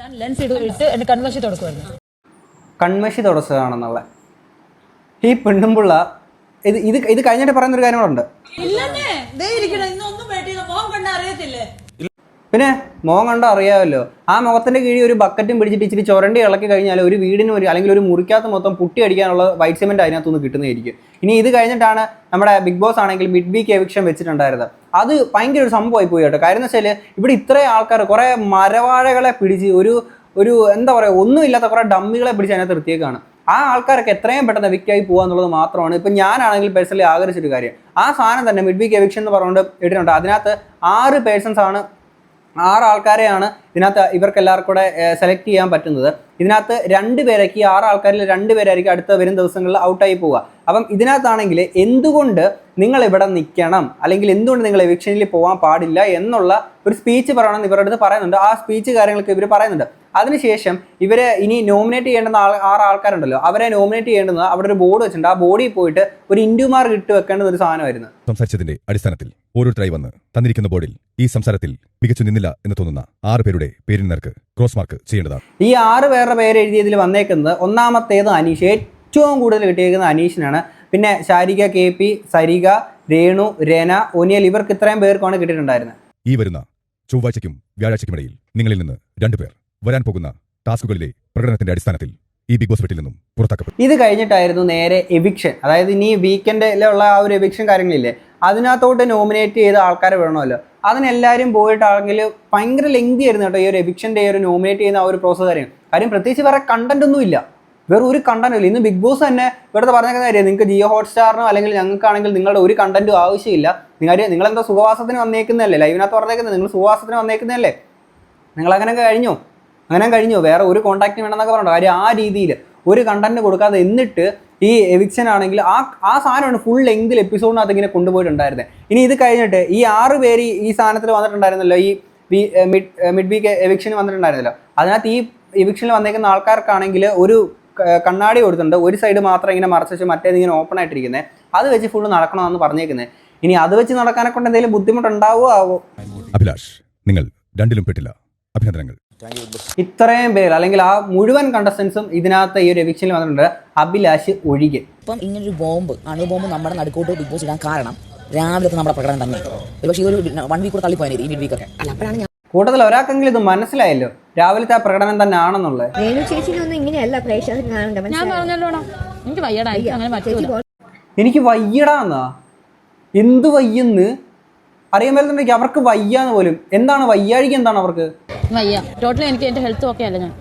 ഞാൻ ലെൻസ് ഇട്ട് തുടക്കുമായിരുന്നു കൺമഷി തുടച്ചതാണെന്നുള്ള. ഈ പെണ്ണുമ്പുള്ള ഇത് ഇത് ഇത് കഴിഞ്ഞിട്ട് പറയുന്നൊരു കാര്യങ്ങളുണ്ട്. ഇല്ലെന്നേ. ദേ ഇരിക്കണം ഇന്നൊന്നും വേട്ടിയത് മോഹം കണ്ട അറിയത്തില്ലേ പിന്നെ മോൻ കണ്ടോ അറിയാമല്ലോ. ആ മുഖത്തിന്റെ കീഴിൽ ഒരു ബക്കറ്റും പിടിച്ചിട്ട് ഇച്ചിരി ചുരണ്ടി ഇളക്കി കഴിഞ്ഞാൽ ഒരു വീടിന് ഒരു അല്ലെങ്കിൽ ഒരു മുറിക്കകത്ത് മൊത്തം പുട്ടി അടിക്കാനുള്ള വൈറ്റ് സിമെന്റ് അതിനകത്തുനിന്ന് കിട്ടുന്നതായിരിക്കും. ഇനി ഇത് കഴിഞ്ഞിട്ടാണ് നമ്മുടെ ബിഗ് ബോസ് ആണെങ്കിൽ മിഡ് വീക്ക് എവിക്ഷൻ വെച്ചിട്ടുണ്ടായിരുന്നത്. അത് ഭയങ്കര ഒരു സംഭവമായി പോയി കേട്ടോ. കാര്യം എന്ന് വെച്ചാൽ ഇവിടെ ഇത്രയും ആൾക്കാർ കുറേ മരവാഴകളെ പിടിച്ച് ഒരു ഒരു എന്താ പറയുക ഒന്നുമില്ലാത്ത കുറേ ഡമ്മികളെ പിടിച്ച് അതിനകത്ത് നിർത്തിയേക്കാണ്. ആ ആൾക്കാരൊക്കെ എത്രയും പെട്ടെന്ന് വിക്കായി പോകുക എന്നുള്ളത് മാത്രമാണ്. ഇപ്പം ഞാനാണെങ്കിൽ പേഴ്സണലി ആഗ്രഹിച്ചൊരു കാര്യം. ആ സാധനം തന്നെ മിഡ് വീക്ക് എവിക്ഷൻ എന്ന് പറഞ്ഞുകൊണ്ട് ഇട്ടിട്ടുണ്ട്. അതിനകത്ത് ആറ് പേഴ്സൺസ് ആണ് ആറ് ആൾക്കാരെയാണ് ഇതിനകത്ത് ഇവർക്ക് എല്ലാവർക്കും കൂടെ സെലക്ട് ചെയ്യാൻ പറ്റുന്നത്. ഇതിനകത്ത് രണ്ട് പേരേക്ക് ആറ് ആൾക്കാരിൽ രണ്ട് പേരായിരിക്കും അടുത്ത വരും ദിവസങ്ങളിൽ ഔട്ടായി പോവുക. അപ്പം ഇതിനകത്താണെങ്കിൽ എന്തുകൊണ്ട് നിങ്ങൾ ഇവിടെ നിൽക്കണം? അല്ലെങ്കിൽ എന്തുകൊണ്ട് നിങ്ങൾ എവിക്ഷനിൽ പോകാൻ പാടില്ല എന്നുള്ള ഒരു സ്പീച്ച് പറയണമെന്ന് ഇവരുടെ അടുത്ത് പറയുന്നുണ്ട്. ആ സ്പീച്ച് കാര്യങ്ങളൊക്കെ ഇവർ പറയുന്നുണ്ട്. അതിനുശേഷം ഇവരെ ഇനി നോമിനേറ്റ് ചെയ്യേണ്ടുന്ന ആൾ ആറ് ആൾക്കാരുണ്ടല്ലോ അവരെ നോമിനേറ്റ് ചെയ്യേണ്ടുന്നത് അവിടെ ഒരു ബോർഡ് വെച്ചിട്ടുണ്ട്. ആ ബോർഡിൽ പോയിട്ട് ഒരു ഇൻഡു മാർക്ക് ഇട്ട് വെക്കേണ്ടുന്ന ഒരു സാധനമായിരുന്നു. സംസാരിച്ചതിന്റെ അടിസ്ഥാനത്തിൽ ഓരോരുത്തരായി വന്ന് തന്നിരിക്കുന്ന ബോർഡിൽ ഈ സംസാരത്തിൽ മികച്ചു നിന്നില്ല എന്ന് തോന്നുന്ന ആറ് പേരുടെ പേരിന് നേർക്ക് ക്രോസ് മാർക്ക് ചെയ്യേണ്ടതാണ്. ഈ ആറ് പേരുടെ പേര് എഴുതിയതിൽ വന്നേക്കുന്നത് ഒന്നാമത്തേത് അനീഷ്. ഏറ്റവും കൂടുതൽ കിട്ടിയേക്കുന്ന അനീഷിനാണ്. പിന്നെ Sharika K P Sarika Renu രേന Oneal ഇവർക്ക് ഇത്രയും പേർക്കാണ് കിട്ടിയിട്ടുണ്ടായിരുന്നത്. ഈ വരുന്ന ചൊവ്വാഴ്ചയ്ക്കും വ്യാഴാഴ്ചയ്ക്കുമിടയിൽ നിങ്ങളിൽ നിന്ന് രണ്ടുപേർ വരാൻ പോകുന്ന ടാസ്കുകളിലെ പ്രകടനത്തിന്റെ അടിസ്ഥാനത്തിൽ ഈ ബിഗ് ബോസ് വീട്ടിൽ നിന്നും പുറത്താക്കപ്പെട്ടു. ഇത് കഴിഞ്ഞിട്ടായിരുന്നു നേരെ എവിക്ഷൻ. അതായത് ഇനി വീക്കെൻഡിലുള്ള ആ ഒരു എവിക്ഷൻ കാര്യങ്ങളില്ലേ അതിനകത്തോട്ട് നോമിനേറ്റ് ചെയ്ത ആൾക്കാരെ വേണമല്ലോ അതിനെല്ലാവരും പോയിട്ടാണെങ്കിൽ ഭയങ്കര ലെങ്തി ആയിരുന്നു കേട്ടോ ഈ ഒരു എവിക്ഷന്റെ ഈ ഒരു നോമിനേറ്റ് ചെയ്യുന്ന ആ ഒരു പ്രോസസ് കാര്യം. കാര്യം പ്രത്യേകിച്ച് വേറെ കണ്ടന്റ് ഒന്നും ഇല്ല. വേറെ ഒരു കണ്ടന്റ് ഇല്ല. ഇന്ന് ബിഗ് ബോസ് തന്നെ ഇവിടുത്തെ പറഞ്ഞേക്കുന്ന കാര്യം നിങ്ങൾക്ക് ജിയോ ഹോട്ട്സ്റ്റാറിനോ അല്ലെങ്കിൽ ഞങ്ങൾക്കാണെങ്കിൽ നിങ്ങളുടെ ഒരു കണ്ടന്റും ആവശ്യമില്ല. നിങ്ങൾ എന്താ സുഖവാസത്തിന് വന്നേക്കുന്നതല്ലേ? ലൈവിനകത്ത് പറഞ്ഞേക്കുന്നത് നിങ്ങൾ സുഖവാസത്തിന് വന്നേക്കുന്നതല്ലേ? നിങ്ങൾ അങ്ങനെ കഴിഞ്ഞു? അങ്ങനെ കഴിഞ്ഞു. വേറെ ഒരു കോണ്ടാക്റ്റ് വേണമെന്നൊക്കെ പറഞ്ഞു കാര്യം ആ രീതിയിൽ ഒരു കണ്ടന്റ് കൊടുക്കാതെ എന്നിട്ട് ഈ എവിക്ഷൻ ആണെങ്കിൽ ആ ആ സാധനമാണ് ഫുൾ ലെങ്തിൽ എപ്പിസോഡിനകത്ത് ഇങ്ങനെ കൊണ്ടുപോയിട്ടുണ്ടായിരുന്നത് ഇനി ഇത് കഴിഞ്ഞിട്ട് ഈ ആറ് പേര് ഈ സാധനത്തിൽ വന്നിട്ടുണ്ടായിരുന്നല്ലോ. ഈ മിഡ് മിഡ് വീക്ക് എവിക്ഷൻ വന്നിട്ടുണ്ടായിരുന്നല്ലോ. അതിനകത്ത് ഈ എവിക്ഷനിൽ വന്നേക്കുന്ന ആൾക്കാർക്കാണെങ്കിൽ ഒരു കണ്ണാടി കൊടുത്തിട്ടുണ്ട്. ഒരു സൈഡ് മാത്രം ഇങ്ങനെ മറച്ചു വെച്ച് മറ്റേത് ഇങ്ങനെ ഓപ്പൺ ആയിട്ടിരിക്കുന്നത് അത് വെച്ച് ഫുൾ നടക്കണമെന്ന് പറഞ്ഞേക്കുന്നത് ഇനി അത് വെച്ച് നടക്കാനെ കൊണ്ട് എന്തെങ്കിലും ബുദ്ധിമുട്ടുണ്ടാവോ ആവോ അഭിലാഷ് നിങ്ങൾ രണ്ടിലും പെട്ടില്ല. അഭിനന്ദനങ്ങൾ. ഇത്രയും പേര് അല്ലെങ്കിൽ ആ മുഴുവൻ കണ്ടസ്റ്റൻസും ഇതിനകത്ത് ഈ ഒരു എവിക്ഷനിൽ വന്നിട്ടുണ്ട്. അഭിലാഷ് ഒഴികെ. ഇപ്പം ഇങ്ങനൊരു ബോംബ് അണുബോംബ് നമ്മുടെ നടുക്കോട്ട് ബിഗ് ബോസ് ഇടാൻ കാരണം രാവിലത്തെ നമ്മുടെ പ്രകടനം തന്നെ. പക്ഷേ ഇതൊരു വൺ വീക്ക് കൂടെ തള്ളി ഈ വീക്കൊക്കെ അല്ല അപ്പോഴാണ് ഞാൻ കൂട്ടത്തിൽ ഒരാൾക്കെങ്കിലും ഇത് മനസ്സിലായല്ലോ? രാവിലത്തെ ആ പ്രകടനം തന്നെ ആണെന്നുള്ളത്. ഇങ്ങനെയല്ല പ്രേക്ഷകർ കാണണ്ട ഞാൻ പറഞ്ഞല്ലോടാ. എനിക്ക് വയ്യടാ എനിക്ക് വയ്യടാന്നാ. എന്ത് വയ്യെന്ന്? അറിയാൻ പറ്റുന്നുണ്ടെങ്കിൽ അവർക്ക് വയ്യാന്ന് പോലും. എന്താണ് വയ്യാഴിക എന്താണ് അവർക്ക്? വയ്യ. ടോട്ടലി എനിക്ക് എന്റെ ഹെൽത്ത് ഓക്കെ അല്ല ഞാൻ.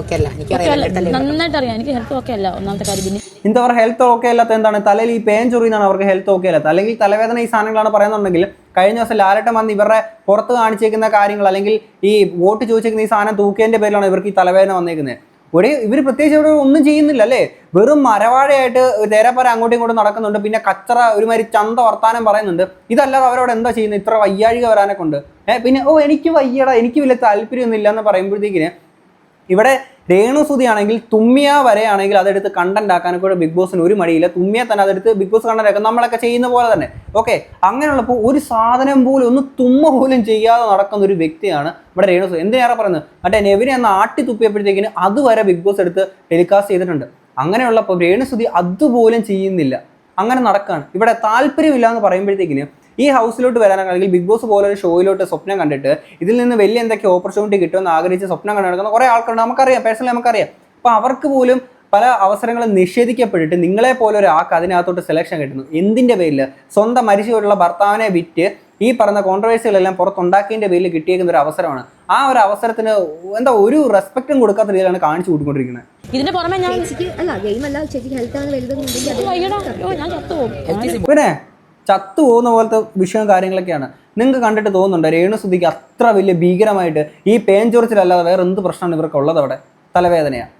ഓക്കെ അല്ല Okay എനിക്കറിയാം അല്ല. എന്റെ അടുത്തല്ലേ നന്നായിട്ട് അറിയാം. എനിക്ക് ഹെൽത്ത് ഓക്കെ അല്ല. ഒന്നാമത്തെ കാര്യം പിന്നെ എന്താ പറയുക ഹെൽത്ത് ഓക്കെ അല്ലാത്ത എന്താണ്? തലയിൽ ഈ പേൻ ചൊറിയുന്നതാണ് അവർക്ക് ഹെൽത്ത് ഓക്കെ അല്ലാത്ത. അല്ലെങ്കിൽ തലവേദന ഈ സാധനങ്ങളാണ് പറയുന്നുണ്ടെങ്കിൽ കഴിഞ്ഞ ദിവസം ലാലട്ടം വന്ന് ഇവരുടെ പുറത്ത് കാണിച്ചേക്കുന്ന കാര്യങ്ങൾ അല്ലെങ്കിൽ ഈ വോട്ട് ചോദിച്ചേക്കുന്ന ഈ സാധനം തൂക്കിയതിന്റെ പേരിലാണ് ഇവർക്ക് ഈ തലവേദന വന്നേക്കുന്നത്. ഒരു ഇവർ പ്രത്യേകിച്ച് ഇവിടെ ഒന്നും ചെയ്യുന്നില്ല അല്ലേ? വെറും മരവാഴയായിട്ട് തേരാപ്പര അങ്ങോട്ടും ഇങ്ങോട്ടും നടക്കുന്നുണ്ട്. പിന്നെ കച്ചറ ഒരുമാതിരി ചന്ത വർത്താനം പറയുന്നുണ്ട്. ഇതല്ലാതെ അവരോട് എന്താ ചെയ്യുന്നത്? ഇത്ര വയ്യാഴിക വരാനെ കൊണ്ട് പിന്നെ ഓ എനിക്ക് വയ്യടാ എനിക്ക് വലിയ താല്പര്യമൊന്നും ഇല്ല എന്ന് പറയുമ്പോഴത്തേക്കിന് ഇവിടെ രേണുസുതി ആണെങ്കിൽ തുമ്മിയ വരെയാണെങ്കിൽ അതെടുത്ത് കണ്ടന്റ് ആക്കാനൊക്കെ കൂടെ ബിഗ് ബോസിന് ഒരു മടിയില്ല. തുമ്മിയ തന്നെ അതെടുത്ത് ബിഗ് ബോസ് കണ്ടന്റ് ആക്കും. നമ്മളൊക്കെ ചെയ്യുന്ന പോലെ തന്നെ. ഓക്കെ അങ്ങനെയുള്ളപ്പോൾ ഒരു സാധനം പോലും ഒന്ന് തുമ്മ പോലും ചെയ്യാതെ നടക്കുന്ന ഒരു വ്യക്തിയാണ് ഇവിടെ രേണുസുതി എന്തിനേറെ പറയുന്നത്? മറ്റേ നെവിനെ അന്ന് ആട്ടി തുപ്പിയപ്പോഴത്തേക്കിന് അതുവരെ ബിഗ് ബോസ് എടുത്ത് ടെലികാസ്റ്റ് ചെയ്തിട്ടുണ്ട്. അങ്ങനെയുള്ളപ്പോൾ രേണുസുതി അതുപോലും ചെയ്യുന്നില്ല. അങ്ങനെ നടക്കുകയാണ് ഇവിടെ താല്പര്യമില്ല എന്ന് പറയുമ്പോഴത്തേക്കിന് ഈ ഹൗസിലോട്ട് വരാനാണെങ്കിൽ ബിഗ് ബോസ് പോലെ ഒരു ഷോയിലോട്ട് സ്വപ്നം കണ്ടിട്ട് ഇതിൽ നിന്ന് വലിയ എന്തൊക്കെ ഓപ്പർച്യൂണിറ്റി കിട്ടുമെന്ന് ആഗ്രഹിച്ച് സ്വപ്നം കണ്ടു നടക്കുന്ന കുറേ ആൾക്കാരുണ്ട്. നമുക്കറിയാം പേഴ്സണലി നമുക്കറിയാം. അപ്പോൾ അവർക്ക് പോലും പല അവസരങ്ങളും നിഷേധിക്കപ്പെട്ടിട്ട് നിങ്ങളെ പോലെ ഒരാൾക്ക് അതിനകത്തോട്ട് സെലക്ഷൻ കിട്ടുന്നു. എന്തിന്റെ പേരിൽ? സ്വന്തം മരിച്ചുപോയിട്ടുള്ള ഭർത്താവിനെ വിറ്റ് ഈ പറഞ്ഞ കോൺട്രവേഴ്സികളെല്ലാം പുറത്തുണ്ടാക്കിയതിന്റെ പേരിൽ കിട്ടിയേക്കുന്ന ഒരു അവസരമാണ്. ആ ഒരു അവസരത്തിന് എന്താ ഒരു റെസ്പെക്റ്റും കൊടുക്കാത്ത രീതിയിലാണ് കാണിച്ചു കൊടുക്കൊണ്ടിരിക്കുന്നത്. ഇതിന് പുറമെ ഞാൻ പിന്നെ ചത്തു പോകുന്ന പോലത്തെ വിഷയവും കാര്യങ്ങളൊക്കെയാണ്. നിങ്ങൾക്ക് കണ്ടിട്ട് തോന്നുന്നുണ്ട്? രേണുസുതിക്ക് അത്ര വലിയ ഭീകരമായിട്ട് ഈ പേൻ ചൊറിച്ചിലല്ലാതെ വേറെ എന്ത് പ്രശ്നമാണ് ഇവർക്ക് ഉള്ളത് അവിടെ? തലവേദനയാണ്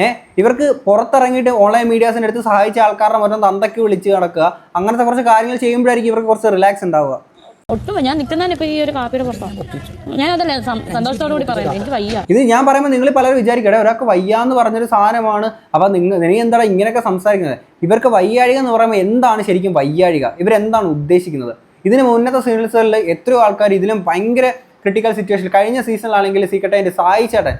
ഏഹ് ഇവർക്ക് പുറത്തിറങ്ങിയിട്ട് ഓൺലൈൻ മീഡിയാസിന്റെ അടുത്ത് സഹായിച്ച ആൾക്കാരുടെ മറ്റൊന്ന് തന്തയ്ക്ക് വിളിച്ച് നടക്കുക. അങ്ങനത്തെ കുറച്ച് കാര്യങ്ങൾ ചെയ്യുമ്പോഴായിരിക്കും ഇവർക്ക് കുറച്ച് റിലാക്സ് ഉണ്ടാവുക. ഒട്ടും ഞാൻ നിൽക്കുന്നതിന് ഇപ്പൊ ഈ ഒരു കാപ്പിയുടെ പുറത്താണ് ഞാൻ അതല്ലേ സന്തോഷത്തോടു കൂടി പറയുന്നത് എനിക്ക് വയ്യ. ഇത് ഞാൻ പറയുമ്പോൾ നിങ്ങൾ പലരും വിചാരിക്കട്ടെ ഒരാൾക്ക് വയ്യാന്ന് പറഞ്ഞൊരു സാധനമാണ്. അപ്പൊ നിങ്ങൾ നീ എന്താണ് ഇങ്ങനെയൊക്കെ സംസാരിക്കുന്നത്? ഇവർക്ക് വയ്യാഴിക എന്ന് പറയുമ്പോൾ എന്താണ് ശരിക്കും വയ്യാഴിക? ഇവരെന്താണ് ഉദ്ദേശിക്കുന്നത്? ഇതിന് മുന്നത്തെ സീരീസുകളിൽ എത്രയോ ആൾക്കാർ ഇതിലും ഭയങ്കര ക്രിട്ടിക്കൽ സിറ്റുവേഷൻ കഴിഞ്ഞ സീസണിലാണെങ്കിൽ സീക്രട്ടൈന്റെ സായി ചേട്ടൻ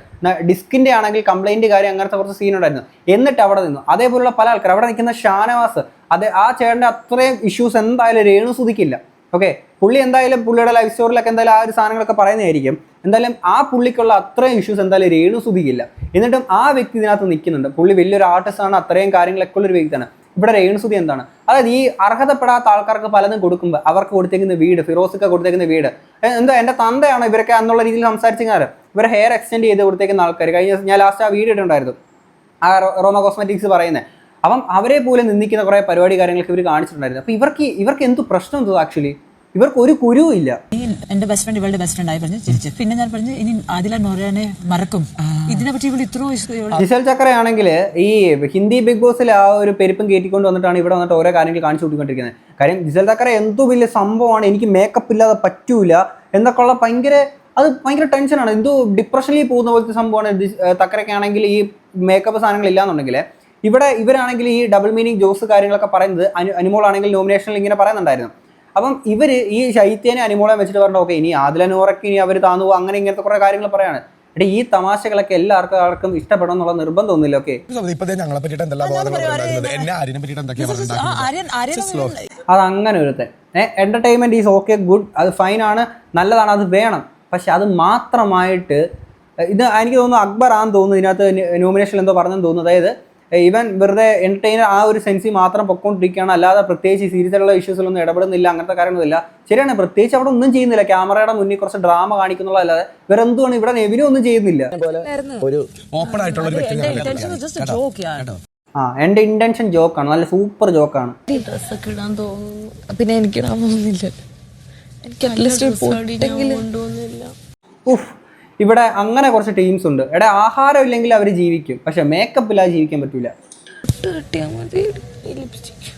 ഡിസ്കിന്റെ ആണെങ്കിൽ കംപ്ലൈന്റ് കാര്യം അങ്ങനത്തെ കുറച്ച് സീൻ ഉണ്ടായിരുന്നു. എന്നിട്ട് അവിടെ നിന്നു. അതേപോലുള്ള പല ആൾക്കാർ അവിടെ നിൽക്കുന്ന ഷാനവാസ് അത് ആ ചേട്ടന്റെ അത്രയും ഇഷ്യൂസ് എന്തായാലും രേണു സുതിക്കില്ല ഓക്കെ പുള്ളി എന്തായാലും പുള്ളിയുടെ ലൈഫ് സ്റ്റോറിലൊക്കെ എന്തായാലും ആ ഒരു സാധനങ്ങളൊക്കെ പറയുന്നതായിരിക്കും. എന്തായാലും ആ പുള്ളിക്കുള്ള അത്രയും ഇഷ്യൂസ് എന്തായാലും രേണു സുധിക്കില്ല എന്നിട്ടും ആ വ്യക്തി ഇതിനകത്ത് നിൽക്കുന്നുണ്ട്. പുള്ളി വലിയൊരു ആർട്ടിസ്റ്റാണ് അത്രയും കാര്യങ്ങളൊക്കെ ഉള്ളൊരു വ്യക്തിയാണ്. ഇവിടെ രേണുസുതി എന്താണ്? അതായത് ഈ അർഹതപ്പെടാത്ത ആൾക്കാർക്ക് പലതും കൊടുക്കുമ്പോൾ അവർക്ക് കൊടുത്തേക്കുന്ന വീട് ഫിറോസൊക്കെ കൊടുത്തേക്കുന്ന വീട് എന്താ എന്റെ തന്തയാണ് ഇവരൊക്കെ എന്നുള്ള രീതിയിൽ സംസാരിച്ചാൽ ഇവരെ ഹെയർ എക്സ്റ്റെൻഡ് ചെയ്ത് കൊടുത്തേക്കുന്ന ആൾക്കാർ കഴിഞ്ഞ ഞാൻ ലാസ്റ്റ് ആ വീട് ഇട്ടുണ്ടായിരുന്നു ആ റോമ കോസ്മെറ്റിക്സ് പറയുന്നത് അപ്പം അവരെ പോലെ നിന്ദിക്കുന്ന കുറേ പരിപാടി കാര്യങ്ങളൊക്കെ ഇവർ കാണിച്ചിട്ടുണ്ടായിരുന്നു. അപ്പോൾ ഇവർക്ക് ഇവർക്ക് എന്ത് പ്രശ്നം എന്തോ ആക്ച്വലി ഇവർക്ക് ഒരു കുരുവും ഇല്ല. എന്റെ ബെസ്റ്റ് ഫ്രണ്ട് ഇവളുടെ ബെസ്റ്റ് ഫ്രണ്ട് ആയി പറഞ്ഞു ചിരിച്ചു. പിന്നെ ഞാൻ പറഞ്ഞു ഇനി ആദില നൊരനെ മറക്കും. ഇതിനെ പറ്റി ഇവിടെ ഇത്രയോ ജിസൽ ചക്രയാണെങ്കിൽ ഈ ഹിന്ദി ബിഗ് ബോസിൽ ആ ഒരു പെരുപ്പം കയറ്റിക്കൊണ്ട് വന്നിട്ടാണ് ഇവിടെ വന്നിട്ട് ഓരോ കാര്യങ്ങൾ കാണിച്ചു കൊടുക്കൊണ്ടിരിക്കുന്നത് കാര്യം ജിസൽ ചക്ര എന്തോ വലിയ സംഭവമാണ് എനിക്ക് മേക്കപ്പ് ഇല്ലാതെ പറ്റൂല എന്നൊക്കെയുള്ള ഭയങ്കര അത് ഭയങ്കര ടെൻഷനാണ് എന്തോ ഡിപ്രഷനിൽ പോകുന്ന പോലത്തെ സംഭവമാണ്. തക്കരക്കാണെങ്കിൽ തക്കരയ്ക്കാണെങ്കിൽ ഈ മേക്കപ്പ് സാധനങ്ങൾ ഇല്ലാന്നുണ്ടെങ്കിൽ ഇവിടെ ഇവരാണെങ്കിൽ ഈ ഡബിൾ മീനിങ് ജോസ് കാര്യങ്ങളൊക്കെ പറയുന്നത് അനു അനുമോളാണെങ്കിൽ നോമിനേഷനിൽ ഇങ്ങനെ പറയുന്നുണ്ടായിരുന്നു. അപ്പം ഇവർ ഈ ശൈത്യനെ അനുമോളെ വെച്ചിട്ട് പറഞ്ഞു ഓക്കെ ഇനി ആദിലനോറയ്ക്ക് ഇനി അവർ താന്നു അങ്ങനെ ഇങ്ങനത്തെ കുറേ കാര്യങ്ങൾ പറയാണ്. എടീ ഈ തമാശകളൊക്കെ എല്ലാവർക്കും ആർക്കും ഇഷ്ടപ്പെടണം എന്നുള്ള നിർബന്ധം ഒന്നുമില്ല ഓക്കെ. അത് അങ്ങനെ ഒരുത്തെ എന്റർടൈൻമെന്റ് ഈസ് ഓക്കെ ഗുഡ് അത് ഫൈൻ ആണ് നല്ലതാണ് അത് വേണം. പക്ഷെ അത് മാത്രമായിട്ട് ഇത് എനിക്ക് തോന്നുന്നു അക്ബർ ആണെന്ന് തോന്നുന്നു ഇതിനകത്ത് നോമിനേഷൻ എന്തോ പറഞ്ഞെന്ന് തോന്നുന്നു. അതായത് ഇവൻ വെറുതെ എന്റർടൈനർ ആ ഒരു സെൻസിൽ മാത്രം പൊക്കോണ്ടിരിക്കുകയാണ്. അല്ലാതെ പ്രത്യേകിച്ച് ഈ സീരീസിലുള്ള ഇഷ്യൂസിലൊന്നും ഇടപെടുന്നില്ല അങ്ങനത്തെ കാര്യങ്ങളൊന്നുമില്ല. ശരിയാണ് പ്രത്യേകിച്ച് അവിടെ ഒന്നും ചെയ്യുന്നില്ല. ക്യാമറയുടെ മുന്നിൽ കുറച്ച് ഡ്രാമ കാണിക്കുന്നുള്ളതല്ലാതെ വേറെ എന്തുമാണ് ഇവിടെ നെവിനും ഒന്നും ചെയ്യുന്നില്ല. ഒരു ഓപ്പൺ ആയിട്ടുള്ള ആ എന്റെ ഇന്റൻഷൻ ജോക്കാണ് നല്ല സൂപ്പർ ജോക്കാണ് പിന്നെ എനിക്ക് ഉഫ് ഇവിടെ അങ്ങനെ കുറച്ച് ടീംസ് ഉണ്ട്. എടാ ആഹാരം ഇല്ലെങ്കിൽ അവർ ജീവിക്കും. പക്ഷെ മേക്കപ്പ് ഇല്ലാതെ ജീവിക്കാൻ പറ്റൂല. കൊറേ കിട്ടിയാൽ മതി. ഈ ലിപ്സ്റ്റിക്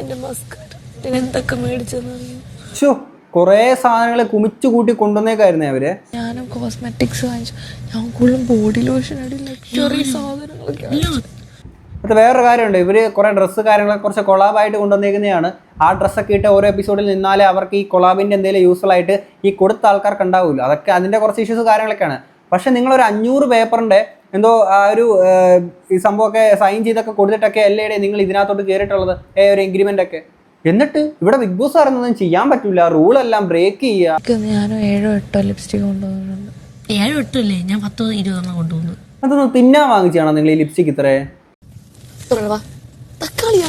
എന്റെ മസ്കാര ഞാൻ എന്തൊക്കെ മേടിച്ചതെന്ന് ഷോ കുറേ സാധനങ്ങൾ കുമിച്ചു കൂട്ടി കൊണ്ടുവന്നേക്കായിരുന്നേ അവർ. ഞാനും കോസ്മെറ്റിക്സ് വാങ്ങിച്ചു. ഞാൻ കൂടുതലും ബോഡി ലോഷൻ അടി ലക്ഷറി സാധനങ്ങളൊക്കെ. അത് വേറൊരു കാര്യമുണ്ട്. ഇവർ കുറേ ഡ്രസ്സ് കാര്യങ്ങളൊക്കെ കുറച്ച് കൊളാബായിട്ട് കൊണ്ടുവന്നേക്കുന്നതാണ്. ആ ഡ്രസ്സൊക്കെ ഇട്ട് ഓരോ എപ്പിസോഡിൽ നിന്നാലേ അവർക്ക് ഈ കൊളാബിന്റെ എന്തെങ്കിലും യൂസ്ഫുൾ ആയിട്ട് ഈ കൊടുത്ത ആൾക്കാർക്ക് ഉണ്ടാവില്ല അതൊക്കെ അതിന്റെ കുറച്ച് ഇഷ്യൂസ് കാര്യങ്ങളൊക്കെയാണ്. പക്ഷേ നിങ്ങളൊരു അഞ്ഞൂറ് പേപ്പറിന്റെ എന്തോ ആ ഒരു ഈ സംഭവമൊക്കെ സൈൻ ചെയ്തൊക്കെ കൊടുത്തിട്ടൊക്കെ അല്ലേടെ നിങ്ങൾ ഇതിനകത്തോട്ട് കയറിയിട്ടുള്ളത് ഏ ഒരു എഗ്രിമെന്റ് ഒക്കെ. എന്നിട്ട് ഇവിടെ ബിഗ് ബോസ് പറയുന്നതൊന്നും ചെയ്യാൻ പറ്റില്ല റൂളെല്ലാം ബ്രേക്ക് ചെയ്യുക ഞാനും ഏഴോ എട്ടോ ലിപ്സ്റ്റിക് കൊണ്ടുപോകുന്നുണ്ട് ഏഴോ എട്ടോ അല്ലേ? ഞാൻ പത്തോ ഇരുപതെണ്ണം കൊണ്ടുപോകുന്നു അതൊന്ന് തിന്നാൻ വാങ്ങിച്ചാണോ നിങ്ങൾ ഈ ലിപ്സ്റ്റിക് ഇത്രേ? തക്കാളിയാ.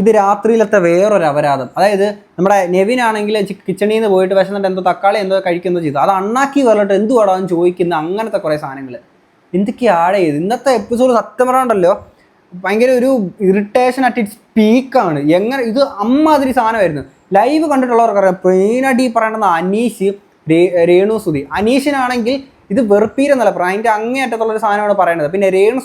ഇത് രാത്രിയിലത്തെ വേറൊരു അപരാധം. അതായത് നമ്മുടെ നെവിൻ ആണെങ്കിൽ കിച്ചണിൽ നിന്ന് പോയിട്ട് വിശന്നിട്ട് എന്തോ തക്കാളി എന്തോ കഴിക്കുന്നോ ചെയ്തു. അത് അണ്ണാക്കി പറഞ്ഞിട്ട് എന്തു പാടാന്ന് ചോദിക്കുന്ന അങ്ങനത്തെ കുറേ സാധനങ്ങൾ എന്തൊക്കെയാണ് ഇത്? ഇന്നത്തെ എപ്പിസോഡ് സത്യം പറയാണ്ടല്ലോ ഭയങ്കര ഒരു ഇറിറ്റേഷൻ അറ്റ് ഇറ്റ്സ് പീക്കാണ് എങ്ങനെ ഇത് അമ്മാതിരി സാധനമായിരുന്നു. ലൈവ് കണ്ടിട്ടുള്ളവർക്കറിയാം മെയിനായിട്ട് ഈ പറയേണ്ടത് അനീഷ് രേണു സുധി. അനീഷിനാണെങ്കിൽ ഇത് വെറുപ്പീരെന്നല്ല പറയാം അതിന്റെ അങ്ങേയറ്റത്തുള്ള ഒരു സാധനമാണ് പറയുന്നത് പിന്നെ രേണു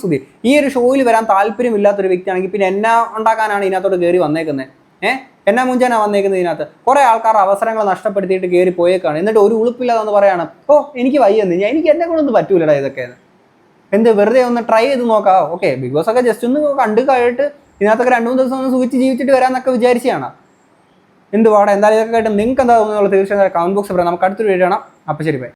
ഈ ഒരു ഷോയിൽ വരാൻ താല്പര്യമില്ലാത്തൊരു വ്യക്തിയാണെങ്കിൽ പിന്നെ എന്നാ ഉണ്ടാക്കാനാണ് ഇതിനകത്തോട്ട് കയറി വന്നേക്കുന്നത് ഏഹ് എന്നാ മുഞ്ചാനാണ് വന്നേക്കുന്നത് ഇതിനകത്ത്? കുറേ ആൾക്കാർ അവസരങ്ങൾ നഷ്ടപ്പെടുത്തിയിട്ട് കയറി പോയേക്കാണ്. എന്നിട്ട് ഒരു ഉളുപ്പില്ലാതെന്ന് പറയാണ് ഓ എനിക്ക് വയ്യെന്ന്. ഞാൻ എനിക്ക് എന്നെ കൊണ്ടൊന്നും പറ്റൂലടാ ഇതൊക്കെ. എന്ത് വെറുതെ ഒന്ന് ട്രൈ ചെയ്ത് നോക്കാം. ഓക്കെ ബിഗ് ബോസ് ഒക്കെ ജസ്റ്റ് ഒന്ന് കണ്ടു കഴിഞ്ഞിട്ട് ഇതിനകത്തൊക്കെ രണ്ട് മൂന്ന് ദിവസം ഒന്ന് സൂചിച്ച് ജീവിച്ചിട്ട് വരാമെന്നൊക്കെ വിചാരിച്ചാണ് എന്ത് പാടാ എന്തായാലും ഇതൊക്കെ കേട്ട് നിങ്ങൾക്ക് എന്താ തോന്നുന്നത്? തീർച്ചയായും കമന്റ് ബോക്സ് പറയാം. നമുക്ക് അടുത്തൊരു വീഡിയോ കാണാം. അപ്പം ശരി ബൈ